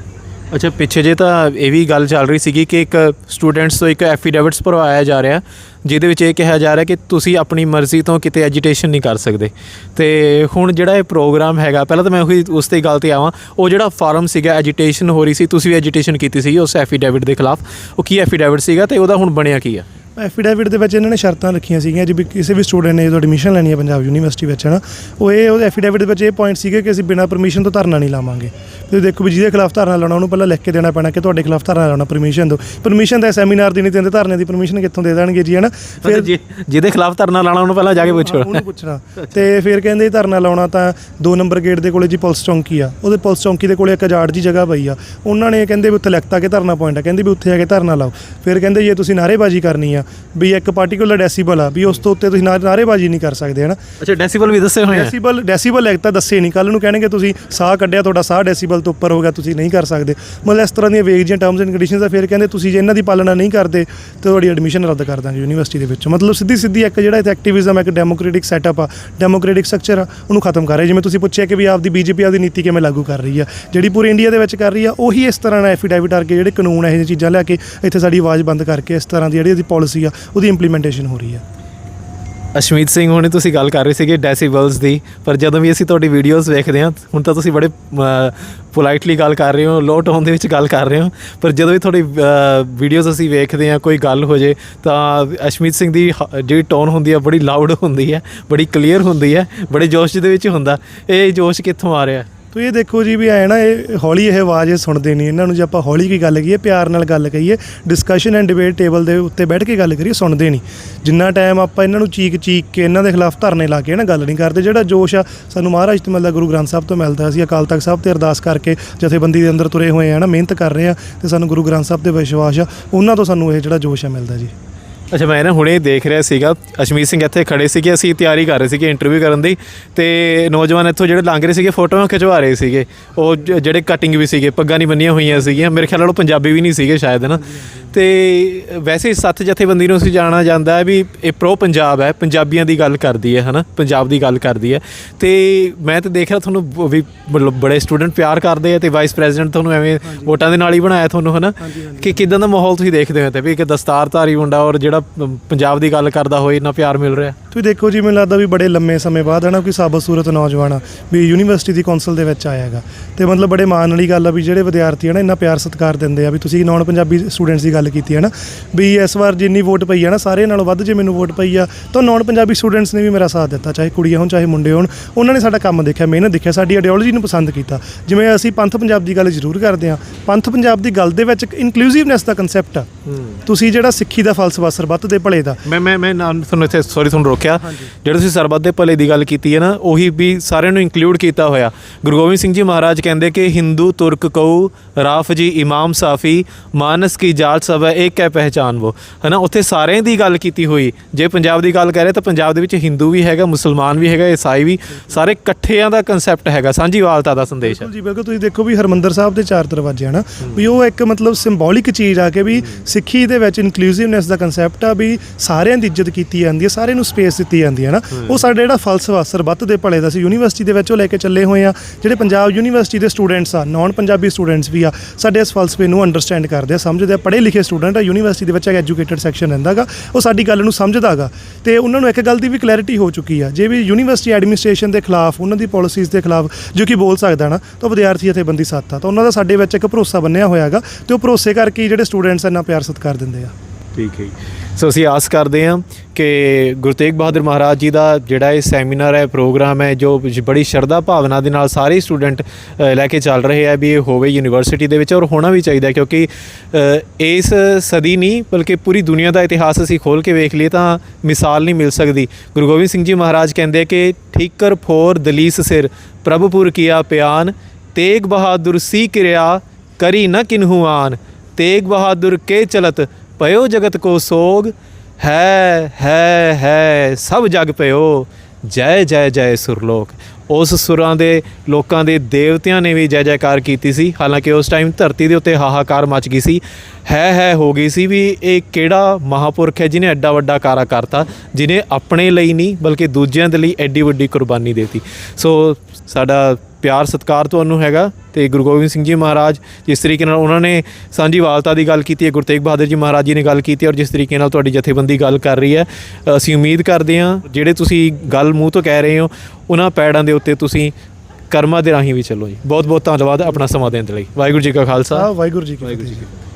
ਅੱਛਾ, ਪਿੱਛੇ ਜੇ ਤਾਂ ਇਹ ਵੀ ਗੱਲ ਚੱਲ ਰਹੀ ਸੀਗੀ ਕਿ ਇੱਕ ਸਟੂਡੈਂਟਸ ਤੋਂ ਇੱਕ ਐਫੀਡੇਵਿਟਸ ਭਰਵਾਇਆ ਜਾ ਰਿਹਾ, ਜਿਹਦੇ ਵਿੱਚ ਇਹ ਕਿਹਾ ਜਾ ਰਿਹਾ ਕਿ ਤੁਸੀਂ ਆਪਣੀ ਮਰਜ਼ੀ ਤੋਂ ਕਿਤੇ ਐਜੀਟੇਸ਼ਨ ਨਹੀਂ ਕਰ ਸਕਦੇ। ਤੇ ਹੁਣ ਜਿਹੜਾ ਇਹ ਪ੍ਰੋਗਰਾਮ ਹੈਗਾ, ਪਹਿਲਾਂ ਤਾਂ ਮੈਂ ਉਹੀ ਉਸ ਤੇ ਗੱਲ ਤੇ ਆਵਾਂ, ਉਹ ਜਿਹੜਾ ਫਾਰਮ ਸੀਗਾ ਐਜੀਟੇਸ਼ਨ ਹੋ ਰਹੀ ਸੀ, ਤੁਸੀਂ ਵੀ ਐਜੀਟੇਸ਼ਨ ਕੀਤੀ ਸੀ ਉਸ ਐਫੀਡੇਵਿਟ ਦੇ ਖਿਲਾਫ, ਉਹ ਕੀ ਐਫੀਡੇਵਿਟ ਸੀਗਾ ਤੇ ਉਹਦਾ ਹੁਣ ਬਣਿਆ ਕੀ ਆ? ਐਫੀਡੇਵਿਟ ਦੇ ਵਿੱਚ ਇਹਨਾਂ ਨੇ ਸ਼ਰਤਾਂ ਰੱਖੀਆਂ ਸੀਗੀਆਂ ਜੀ ਵੀ ਕਿਸੇ ਵੀ ਸਟੂਡੈਂਟ ਨੇ ਜਦੋਂ ਐਡਮਿਸ਼ਨ ਲੈਣੀ ਹੈ ਪੰਜਾਬ ਯੂਨੀਵਰਸਿਟੀ ਵਿੱਚ ਹੈ ਨਾ ਉਹ ਇਹ ਉਹਦੇ ਐਫੀਡੇਵਿਟ ਦੇ ਵਿੱਚ ਇਹ ਪੁਆਇੰਟ ਸੀਗੇ ਕਿ ਅਸੀਂ ਬਿਨਾਂ ਪਰਮਿਸ਼ਨ ਤੋਂ ਧਰਨਾ ਨਹੀਂ ਲਾਵਾਂਗੇ। ਤੇ ਦੇਖੋ ਵੀ ਜਿਹਦੇ ਖਿਲਾਫ ਧਰਨਾ ਲਾਉਣਾ ਉਹਨੂੰ ਪਹਿਲਾਂ ਲਿਖ ਕੇ ਦੇਣਾ ਪੈਣਾ ਕਿ ਤੁਹਾਡੇ ਖਿਲਾਫ ਧਰਨਾ ਲਾਉਣਾ ਪਰਮਿਸ਼ਨ ਦਿਓ। ਪਰਮਿਸ਼ਨ ਤਾਂ ਸੈਮੀਨਾਰ ਦੀ ਨਹੀਂ ਦਿੰਦੇ ਧਰਨੇ ਦੀ ਪਰਮਿਸ਼ਨ ਕਿੱਥੋਂ ਦੇ ਦੇਣਗੇ ਜੀ ਹੈ ਨਾ ਫਿਰ ਜਿਹਦੇ ਖਿਲਾਫ ਧਰਨਾ ਲਾਣਾ ਉਹਨੂੰ ਪਹਿਲਾਂ ਜਾ ਕੇ ਪੁੱਛੋ। ਉਹਨੂੰ ਪੁੱਛਣਾ। ਤੇ ਫਿਰ ਕਹਿੰਦੇ ਧਰਨਾ ਲਾਉਣਾ ਤਾਂ 2 ਨੰਬਰ ਗੇਟ ਦੇ ਕੋਲੇ ਜੀ ਪੁਲਿਸ ਚੌਂਕੀ ਆ। ਉਹਦੇ ਪੁਲਿਸ ਚੌਂਕੀ ਦੇ ਕੋਲੇ ਇੱਕ ਅਜਾੜ ਜੀ ਜਗ੍ਹਾ ਪਈ ਆ। ਉਹਨਾਂ ਨੇ ਕਹਿੰਦੇ ਵੀ ਉੱਥੇ ਲਿਖਤਾ ਕਿ ਧਰਨਾ ਪੁਆਇੰਟ ਆ। ਕਹਿੰਦੇ ਵੀ ਉੱਥੇ ਆ ਕੇ ਧਰਨਾ ਲਾਓ। ਫਿਰ ਕਹਿੰਦੇ ਜੇ ਤੁਸੀਂ ਨਾਅਰੇਬਾਜ਼ੀ ਕਰਨੀ ਆ। ਵੀ ਇੱਕ ਪਾਰਟਿਕੂਲਰ ਡੈਸੀਬਲ ਆ ਵੀ ਉਸ ਤੋਂ ਉੱਤੇ ਤੁਸੀਂ ਨਾ- ਨਾਅਰੇਬਾਜ਼ੀ ਨਹੀਂ ਕਰ ਸਕਦੇ ਹਨਾ? ਅੱਛਾ ਡੈਸੀਬਲ ਵੀ ਦੱਸੇ ਹੋਏ ਆ। ਡੈਸੀਬਲ ਡੈਸੀਬਲ ਲਿਖਤਾ ਦੱਸੇ ਨਹੀਂ। ਕੱਲ ਨੂੰ ਕਹਿਣਗੇ ਤੁਸੀਂ ਸਾਹ ਕੱਢਿਆ ਤੁਹਾਡਾ ਸਾਹ ਡੈਸੀਬਲ ਤੋਂ ਉੱਪਰ ਹੋ ਗਿਆ ਤੁਸੀਂ ਨਹੀਂ ਕਰ ਸਕਦੇ। ਮਤਲਬ ਇਸ ਤਰ੍ਹਾਂ ਦੀਆਂ ਵੇਗ ਜੀਆਂ ਟਰਮਸ ਐਂਡ ਕੰਡੀਸ਼ਨਸ ਆ ਫਿਰ ਕਹਿੰਦੇ ਤੁਸੀਂ ਜੇ ਇਹਨਾਂ ਦੀ ਪਾਲਣਾ ਨਹੀਂ ਕਰਦੇ ਤੇ ਤੁਹਾਡੀ ਐਡਮਿਸ਼ਨ ਰੱਦ ਕਰ ਦਾਂਗੇ ਯੂਨੀਵਰਸਿਟੀ ਦੇ ਵਿੱਚ। ਮਤਲਬ ਸਿੱਧੀ ਸਿੱਧੀ ਇੱਕ ਜਿਹੜਾ ਇੱਥੇ ਐਕਟਿਵਿਜ਼ਮ ਇੱਕ ਡੈਮੋਕ੍ਰੈਟਿਕ ਸੈਟਅਪ ਆ ਡੈਮੋਕ੍ਰੈਟਿਕ ਸਟਰਕਚਰ ਆ ਉਹਨੂੰ ਖਤਮ ਕਰ ਰਹੇ ਜਿਵੇਂ ਤੁਸੀਂ ਪੁੱਛਿਆ ਕਿ ਵੀ ਆਪਦੀ ਬੀਜੇਪੀ ਆਪਦੀ ਨੀਤੀ ਕਿਵੇਂ ਲਾਗੂ ਕਰ ਰਹੀ ਆ ਜਿਹੜੀ ਪੂਰੇ ਇੰਡੀਆ ਦੇ ਵਿੱਚ ਕਰ ਰਹੀ ਆ ਉਹੀ ਇਸ ਤਰ੍ਹਾਂ ਨਾਲ ਐਫੀਡੈਵਿਟ ਕਰਕੇ ਜਿਹੜੇ ਕਾਨੂੰਨ ਇਹੋ ਜਿਹੀਆਂ ਚੀਜ਼ਾਂ ਲਿਆ ਕੇ ਇੱਥੇ ਸਾਡੀ ਆਵਾਜ਼ ਬੰਦ ਕਰਕੇ ਇਸ ਤਰ੍ਹਾਂ ਦੀ ਜਿਹੜੀ ਇਹਦੀ ਪਾਲਿਸੀ ਆ ਉਹਦੀ ਇੰਪਲੀਮੈਂਟੇਸ਼ਨ ਹੋ ਰਹੀ ਹੈ। ਅਸ਼ਮੀਤ ਸਿੰਘ ਹੁਣੇ ਤੁਸੀਂ ਗੱਲ ਕਰ ਰਹੇ ਸੀਗੇ ਡੈਸੀਬਲਸ ਦੀ, ਪਰ ਜਦੋਂ ਵੀ ਅਸੀਂ ਤੁਹਾਡੀ ਵੀਡੀਓਜ਼ ਵੇਖਦੇ ਹਾਂ, ਹੁਣ ਤਾਂ ਤੁਸੀਂ ਬੜੇ ਪੋਲਾਈਟਲੀ ਗੱਲ ਕਰ ਰਹੇ ਹੋ ਲੋ ਟੋਨ ਦੇ ਵਿੱਚ ਗੱਲ ਕਰ ਰਹੇ ਹੋ, ਪਰ ਜਦੋਂ ਵੀ ਤੁਹਾਡੀ ਵੀਡੀਓਜ਼ ਅਸੀਂ ਵੇਖਦੇ ਹਾਂ, ਕੋਈ ਗੱਲ ਹੋ ਜੇ, ਤਾਂ ਅਸ਼ਮੀਤ ਸਿੰਘ ਦੀ ਹ- ਜਿਹੜੀ ਟੋਨ ਹੁੰਦੀ ਹੈ, ਬੜੀ ਲਾਊਡ ਹੁੰਦੀ ਹੈ, ਬੜੀ ਕਲੀਅਰ ਹੁੰਦੀ ਹੈ, ਬੜੇ ਜੋਸ਼ ਦੇ ਵਿੱਚ ਹੁੰਦਾ, ਇਹ ਜੋਸ਼ ਕਿੱਥੋਂ ਆ ਰਿਹਾ? ਤੋ ਇਹ ਦੇਖੋ ਜੀ ਵੀ ਐ ਨਾ, ਇਹ ਹੌਲੀ ਇਹ ਆਵਾਜ਼ ਇਹ ਸੁਣਦੇ ਨਹੀਂ। ਇਹਨਾਂ ਨੂੰ ਜੇ ਆਪਾਂ ਹੌਲੀ ਕੀ ਗੱਲ ਕਹੀਏ, ਪਿਆਰ ਨਾਲ ਗੱਲ ਕਹੀਏ ਡਿਸਕਸ਼ਨ ਐਂਡ ਡਿਬੇਟ ਟੇਬਲ ਦੇ ਉੱਤੇ ਬੈਠ ਕੇ ਗੱਲ ਕਰੀਏ, ਸੁਣਦੇ ਨਹੀਂ। ਜਿੰਨਾ ਟਾਈਮ ਆਪਾਂ ਇਹਨਾਂ ਨੂੰ ਚੀਕ ਚੀਕ ਕੇ ਇਹਨਾਂ ਦੇ ਖਿਲਾਫ ਧਰਨੇ ਲਾ ਕੇ ਨਾ ਗੱਲ ਨਹੀਂ ਕਰਦੇ, ਜਿਹੜਾ ਜੋਸ਼ ਆ, ਸਾਨੂੰ ਮਹਾਰਾਜ ਤੋਂ ਮਿਲਦਾ, ਗੁਰੂ ਗ੍ਰੰਥ ਸਾਹਿਬ ਤੋਂ ਮਿਲਦਾ ਅਸੀਂ ਅਕਾਲ ਤਖਤ ਸਾਹਿਬ ਤੇ ਅਰਦਾਸ ਕਰਕੇ ਜਥੇਬੰਦੀ ਦੇ ਅੰਦਰ ਤੁਰੇ ਹੋਏ ਆ ਨਾ, ਮਿਹਨਤ ਕਰ ਰਹੇ ਆ ਤੇ ਸਾਨੂੰ ਗੁਰੂ ਗ੍ਰੰਥ ਸਾਹਿਬ ਤੇ ਵਿਸ਼ਵਾਸ ਆ, ਉਹਨਾਂ ਤੋਂ ਸਾਨੂੰ ਇਹ ਜਿਹੜਾ ਜੋਸ਼ ਆ ਮਿਲਦਾ ਜੀ। ਅੱਛਾ ਮੈਂ ਨਾ ਹੁਣੇ ਦੇਖ ਰਿਹਾ ਸੀਗਾ ਅਸ਼ਮੀਤ ਸਿੰਘ ਇੱਥੇ ਖੜੇ ਸੀਗੇ ਅਸੀਂ ਤਿਆਰੀ ਕਰ ਰਹੇ ਸੀਗੇ ਇੰਟਰਵਿਊ ਕਰਨ ਦੀ ਤੇ ਨੌਜਵਾਨ ਇੱਥੋਂ ਜਿਹੜੇ ਲੰਘ ਰਹੇ ਸੀਗੇ ਫੋਟੋਆਂ ਖਿਚਵਾ ਰਹੇ ਸੀਗੇ। ਉਹ ਜ- ਜਿਹੜੇ ਕਟਿੰਗ ਵੀ ਸੀਗੇ ਪੱਗਾਂ ਨਹੀਂ ਬੰਨੀਆਂ ਹੋਈਆਂ ਸੀਗੀਆਂ ਮੇਰੇ ਖਿਆਲ ਨਾਲ ਉਹ ਪੰਜਾਬੀ ਵੀ ਨਹੀਂ ਸੀਗੇ ਸ਼ਾਇਦ ਨਾ ਤੇ ਵੈਸੇ ਸੱਤ ਜਥੇਬੰਦੀ ਨੂੰ ਅਸੀਂ ਜਾਣਾ ਜਾਂਦਾ ਹੈ ਵੀ ਇਹ ਪ੍ਰੋ ਪੰਜਾਬ ਹੈ ਪੰਜਾਬੀਆਂ ਦੀ ਗੱਲ ਕਰਦੀ ਹੈ ਹਨਾ? ਪੰਜਾਬ ਦੀ ਗੱਲ ਕਰਦੀ ਹੈ। ਤੇ ਮੈਂ ਤਾਂ ਦੇਖ ਰਿਹਾ ਤੁਹਾਨੂੰ ਬ- ਵੀ ਮਤਲਬ ਬੜੇ ਸਟੂਡੈਂਟ ਪਿਆਰ ਕਰਦੇ ਆ ਤੇ ਵਾਈਸ ਪ੍ਰੈਜ਼ੀਡੈਂਟ ਤੁਹਾਨੂੰ ਐਵੇਂ ਵੋਟਾਂ ਦੇ ਨਾਲ ਹੀ ਬਣਾਇਆ ਤੁਹਾਨੂੰ ਹਨਾ? ਕਿ ਕਿਦਾਂ ਦਾ ਮਾਹੌਲ ਤੁਸੀਂ ਦੇਖਦੇ ਹੋ ਤੇ ਵੀ ਇੱਕ ਦਸਤਾਰਧਾਰੀ ਮੁੰਡਾ ਔਰ ਜਿਹੜਾ ਪ- ਪੰਜਾਬ ਦੀ ਗੱਲ ਕਰਦਾ ਹੋਏ ਇੰਨਾ ਪਿਆਰ ਮਿਲ ਰਿਹਾ। ਤੁਸੀਂ ਦੇਖੋ ਜੀ ਮੈਨੂੰ ਲੱਗਦਾ ਵੀ ਬੜੇ ਲੰਮੇ ਸਮੇਂ ਬਾਅਦ ਹੈ ਨਾ ਕੋਈ ਸਾਬਤ ਸੂਰਤ ਨੌਜਵਾਨ ਆ ਵੀ ਯੂਨੀਵਰਸਿਟੀ ਦੀ ਕੌਂਸਲ ਦੇ ਵਿੱਚ ਆਇਆ ਹੈਗਾ। ਤੇ ਮਤਲਬ ਬੜੇ ਮਾਣ ਵਾਲੀ ਗੱਲ ਆ ਵੀ ਜਿਹੜੇ ਵਿਦਿਆਰਥੀ ਆ ਨਾ ਇੰਨਾ ਪਿਆਰ ਸਤਿਕਾਰ ਦਿੰਦੇ ਆ ਵੀ ਤੁਸੀਂ ਨਾਨ ਪੰਜਾਬੀ ਸਟੂਡੈਂਟਸ ਦੀ ਗੱਲ ਕੀਤੀ ਹੈ ਨਾ ਵੀ ਇਸ ਵਾਰ ਜਿੰਨੀ ਵੋਟ ਪਈ ਆ ਨਾ ਸਾਰੇ ਨਾਲੋਂ ਵੱਧ ਜੇ ਮੈਨੂੰ ਵੋਟ ਪਈ ਆ ਤਾਂ ਨਾਨ ਪੰਜਾਬੀ ਸਟੂਡੈਂਟਸ ਨੇ ਵੀ ਮੇਰਾ ਸਾਥ ਦਿੱਤਾ ਚਾਹੇ ਕੁੜੀਆਂ ਹੋਣ ਚਾਹੇ ਮੁੰਡੇ ਹੋਣ। ਉਹਨਾਂ ਨੇ ਸਾਡਾ ਕੰਮ ਦੇਖਿਆ ਮਿਹਨਤ ਦੇਖਿਆ ਸਾਡੀ ਆਈਡੀਓਲੋਜੀ ਨੂੰ ਪਸੰਦ ਕੀਤਾ। ਜਿਵੇਂ ਅਸੀਂ ਪੰਥ ਪੰਜਾਬ ਦੀ ਗੱਲ ਜ਼ਰੂਰ ਕਰਦੇ ਆ ਪੰਥ ਪੰਜਾਬ ਦੀ ਗੱਲ ਦੇ ਵਿੱਚ ਇਨਕਲੂਸਿਵਨੈਸ ਦਾ ਕਨਸੈਪਟ ਆ। ਤੁਸੀਂ ਜਿਹੜਾ ਸਿੱਖੀ ਦਾ ਫਲਸਫਾ ਸਰਬੱਤ ਦੇ ਭਲੇ ਦਾ। ਮੈਂ ਮੈਂ ਮੈਂ ਨਾ- ਤੁਹਾਨੂੰ ਇੱਥੇ ਸੌਰੀ ਤੁਹਾਨੂੰ ਰੋਕਿਆ। ਜਿਹੜਾ ਤੁਸੀਂ ਸਰਬੱਤ ਦੇ ਭਲੇ ਦੀ ਗੱਲ ਕੀਤੀ ਹੈ ਨਾ ਉਹੀ ਵੀ ਸਾਰਿਆਂ ਨੂੰ ਇਨਕਲੂਡ ਕੀਤਾ ਹੋਇਆ। ਗੁਰੂ ਗੋਬਿੰਦ ਸਿੰਘ ਜੀ ਮਹਾਰਾਜ ਕਹਿੰਦੇ ਕਿ ਹਿੰਦੂ ਤੁਰਕ ਕਉ ਰਾਫ ਜੀ ਇਮਾਮ ਸਾਫੀ ਮਾਨਸ ਕੀ ਜਾਤ ਸਭ ਹੈ ਇੱਕ ਹੈ ਪਹਿਚਾਨ ਵੋ। ਹਨਾ ਉੱਥੇ ਸਾਰਿਆਂ ਦੀ ਗੱਲ ਕੀਤੀ ਹੋਈ। ਜੇ ਪੰਜਾਬ ਦੀ ਗੱਲ ਕਰੇ ਤਾਂ ਪੰਜਾਬ ਦੇ ਵਿੱਚ ਹਿੰਦੂ ਵੀ ਹੈਗਾ ਮੁਸਲਮਾਨ ਵੀ ਹੈਗਾ ਈਸਾਈ ਵੀ ਸਾਰੇ ਇਕੱਠਿਆਂ ਦਾ ਕਨਸੈਪਟ ਹੈਗਾ ਸਾਂਝੀਵਾਲਤਾ ਦਾ ਸੰਦੇਸ਼ ਹੈ। ਜੀ ਬਿਲਕੁਲ ਤੁਸੀਂ ਦੇਖੋ ਵੀ ਹਰਮੰਦਰ ਸਾਹਿਬ ਦੇ ਚਾਰ ਦਰਵਾਜ਼ੇ ਆ ਨਾ ਵੀ ਉਹ ਇੱਕ ਮਤਲਬ ਸਿੰਬੋਲਿਕ ਚੀਜ਼ ਆ ਕੇ ਵੀ ਸਿੱਖੀ ਦੇ ਵਿੱਚ ਇਨਕਲੂਸਿਵਨੈਸ ਦਾ ਕਨਸੈਪਟ ਆ ਵੀ ਸਾਰਿਆਂ ਦੀ ਇੱਜ਼ਤ ਕੀਤੀ ਜਾਂਦੀ ਹੈ ਸਾਰਿਆਂ ਨੂੰ ਸਪੇਸ ਦਿੱਤੀ ਜਾਂਦੀ ਹੈ ਨਾ। ਉਹ ਸਾਡਾ ਜਿਹੜਾ ਫਲਸਫਾ ਸਰਬੱਤ ਦੇ ਭਲੇ ਦਾ ਸੀ ਯੂਨੀਵਰਸਿਟੀ ਦੇ ਵਿੱਚ ਉਹ ਲੈ ਕੇ ਚੱਲੇ ਹੋਏ ਆ ਜਿਹੜੇ ਪੰਜਾਬ ਯੂਨੀਵਰਸਿਟੀ ਦੇ ਸਟੂਡੈਂਟਸ ਆ ਨਾਨ ਪੰਜਾਬੀ ਸਟੂਡੈਂਟਸ ਵੀ ਆ ਸਾਡੇ ਇਸ ਫਲਸਫੇ ਨੂੰ ਅੰਡਰਸਟੈਂਡ ਕਰਦੇ ਆ ਸਮਝਦੇ ਆ ਪੜ੍ਹੇ ਲਿਖੇ ਸਟੂਡੈਂਟ ਆ ਯੂਨੀਵਰਸਿਟੀ ਦੇ ਵਿੱਚ ਇੱਕ ਐਜੂਕੇਟਡ ਸੈਕਸ਼ਨ ਰਹਿੰਦਾਗਾ ਉਹ ਸਾਡੀ ਗੱਲ ਨੂੰ ਸਮਝਦਾਗਾ ਤੇ ਉਹਨਾਂ ਨੂੰ ਇੱਕ ਗੱਲ ਦੀ ਵੀ ਕਲੈਰਿਟੀ ਹੋ ਚੁੱਕੀ ਆ ਜੇ ਵੀ ਯੂਨੀਵਰਸਿਟੀ ਐਡਮਿਨਿਸਟ੍ਰੇਸ਼ਨ ਦੇ ਖਿਲਾਫ ਉਹਨਾਂ ਦੀ ਪਾਲਿਸੀਜ਼ ਦੇ ਖਿਲਾਫ ਜੋ ਕਿ ਬੋਲ ਸਕਦਾ ਨਾ ਤਾਂ ਵਿਦਿਆਰਥੀ ਅਤੇ ਬੰਦੀ ਸਾਥ ਆ ਤਾਂ ਉਹਨਾਂ ਦਾ ਸਾਡੇ ਵਿੱਚ ਇੱਕ ਭਰੋਸਾ ਬੰਨਿਆ ਹੋਇਆਗਾ ਤੇ ਉਹ ਭਰੋਸੇ ਕਰਕੇ ਜਿਹੜੇ ਸਟੂਡੈਂਟਸ ਇੰਨਾ ਪਿਆਰ ਸਤਿਕਾਰ ਦਿੰਦੇ ਆ। ਠੀਕ ਹੈ ਜੀ। ਸੋ ਅਸੀਂ ਆਸ ਕਰਦੇ ਹਾਂ ਕਿ ਗੁਰੂ ਤੇਗ ਬਹਾਦਰ ਮਹਾਰਾਜ ਜੀ ਦਾ ਜਿਹੜਾ ਇਹ ਸੈਮੀਨਾਰ ਹੈ, ਪ੍ਰੋਗਰਾਮ ਹੈ, ਜੋ ਬੜੀ ਸ਼ਰਧਾ ਭਾਵਨਾ ਦੇ ਨਾਲ ਸਾਰੇ ਸਟੂਡੈਂਟ ਲੈ ਕੇ ਚੱਲ ਰਹੇ ਆ ਵੀ ਇਹ ਹੋਵੇ ਯੂਨੀਵਰਸਿਟੀ ਦੇ ਵਿੱਚ ਔਰ ਹੋਣਾ ਵੀ ਚਾਹੀਦਾ ਕਿਉਂਕਿ ਇਸ ਸਦੀ ਨਹੀਂ ਬਲਕਿ ਪੂਰੀ ਦੁਨੀਆ ਦਾ ਇਤਿਹਾਸ ਅਸੀਂ ਖੋਲ ਕੇ ਵੇਖ ਲਈਏ ਤਾਂ ਮਿਸਾਲ ਨਹੀਂ ਮਿਲ ਸਕਦੀ। ਗੁਰੂ ਗੋਬਿੰਦ ਸਿੰਘ ਜੀ ਮਹਾਰਾਜ ਕਹਿੰਦੇ ਕਿ ਠੀਕਰ ਫੋਰ ਦਲੀਸ ਸਿਰ ਪ੍ਰਭੂਪੁਰ ਕੀਆ ਪਿਆਨ, ਤੇਗ ਬਹਾਦਰ ਸੀ ਕਿਰਿਆ, ਕਰੀ ਨਾ ਕਿਨਹੂ ਆਨ, ਤੇਗ ਬਹਾਦਰ ਕੇ ਚਲਤ ਪਇਓ ਜਗਤ ਕੋ ਸੋਗ, ਹੈ ਹੈ ਹੈ, ਸਭ ਜਗ ਪਇਓ, ਜੈ ਜੈ ਜੈ ਸੁਰਲੋਕ। ਉਸ ਸੁਰਾਂ ਦੇ ਲੋਕਾਂ ਦੇ ਦੇਵਤਿਆਂ ਨੇ ਵੀ ਜੈ ਜੈਕਾਰ ਕੀਤੀ ਸੀ। ਹਾਲਾਂਕਿ ਉਸ ਟਾਈਮ ਧਰਤੀ ਦੇ ਉੱਤੇ ਹਾਹਾਕਾਰ ਮਚ ਗਈ ਸੀ। ਹੈ ਹੈ ਹੋ ਗਈ ਸੀ ਵੀ ਇਹ ਕਿਹੜਾ ਮਹਾਪੁਰਖ ਹੈ ਜਿਨੇ ਐਡਾ ਵੱਡਾ ਕਾਰਾ ਕਰਤਾ, ਜਿਨੇ ਆਪਣੇ ਲਈ ਨਹੀਂ, ਬਲਕਿ ਦੂਜਿਆਂ ਦੇ ਲਈ ਐਡੀ ਵੱਡੀ ਕੁਰਬਾਨੀ ਦੇਤੀ। ਸੋ ਸਾਡਾ ਪਿਆਰ ਸਤਿਕਾਰ ਤੁਹਾਨੂੰ ਹੈਗਾ ਤੇ ਗੁਰੂ ਗੋਬਿੰਦ ਸਿੰਘ ਜੀ ਮਹਾਰਾਜ ਜਿਸ ਤਰੀਕੇ ਨਾਲ ਉਹਨਾਂ ਨੇ ਸਾਂਝੀ ਵਾਲਤਾ ਦੀ ਗੱਲ ਕੀਤੀ ਹੈ ਗੁਰੂ ਤੇਗ ਬਹਾਦਰ ਜੀ ਮਹਾਰਾਜ ਜੀ ਨੇ ਗੱਲ ਕੀਤੀ ਹੈ ਔਰ ਜਿਸ ਤਰੀਕੇ ਨਾਲ ਤੁਹਾਡੀ ਜਥੇਬੰਦੀ ਗੱਲ ਕਰ ਰਹੀ ਹੈ ਅਸੀਂ ਉਮੀਦ ਕਰਦੇ ਹਾਂ ਜਿਹੜੇ ਤੁਸੀਂ ਗੱਲ ਮੂੰਹ ਤੋਂ ਕਹਿ ਰਹੇ ਹੋ ਉਹਨਾਂ ਪੈੜਾਂ ਦੇ ਉੱਤੇ ਤੁਸੀਂ ਕਰਮਾਂ ਦੇ ਰਾਹੀਂ ਵੀ ਚੱਲੋ ਜੀ। ਬਹੁਤ ਬਹੁਤ ਧੰਨਵਾਦ ਆਪਣਾ ਸਮਾਂ ਦੇਣ ਦੇ ਲਈ। ਵਾਹਿਗੁਰੂ ਜੀ ਕਾ ਖਾਲਸਾ। ਵਾਹਿਗੁਰੂ ਜੀ ਕੀ ਫਤਿਹ।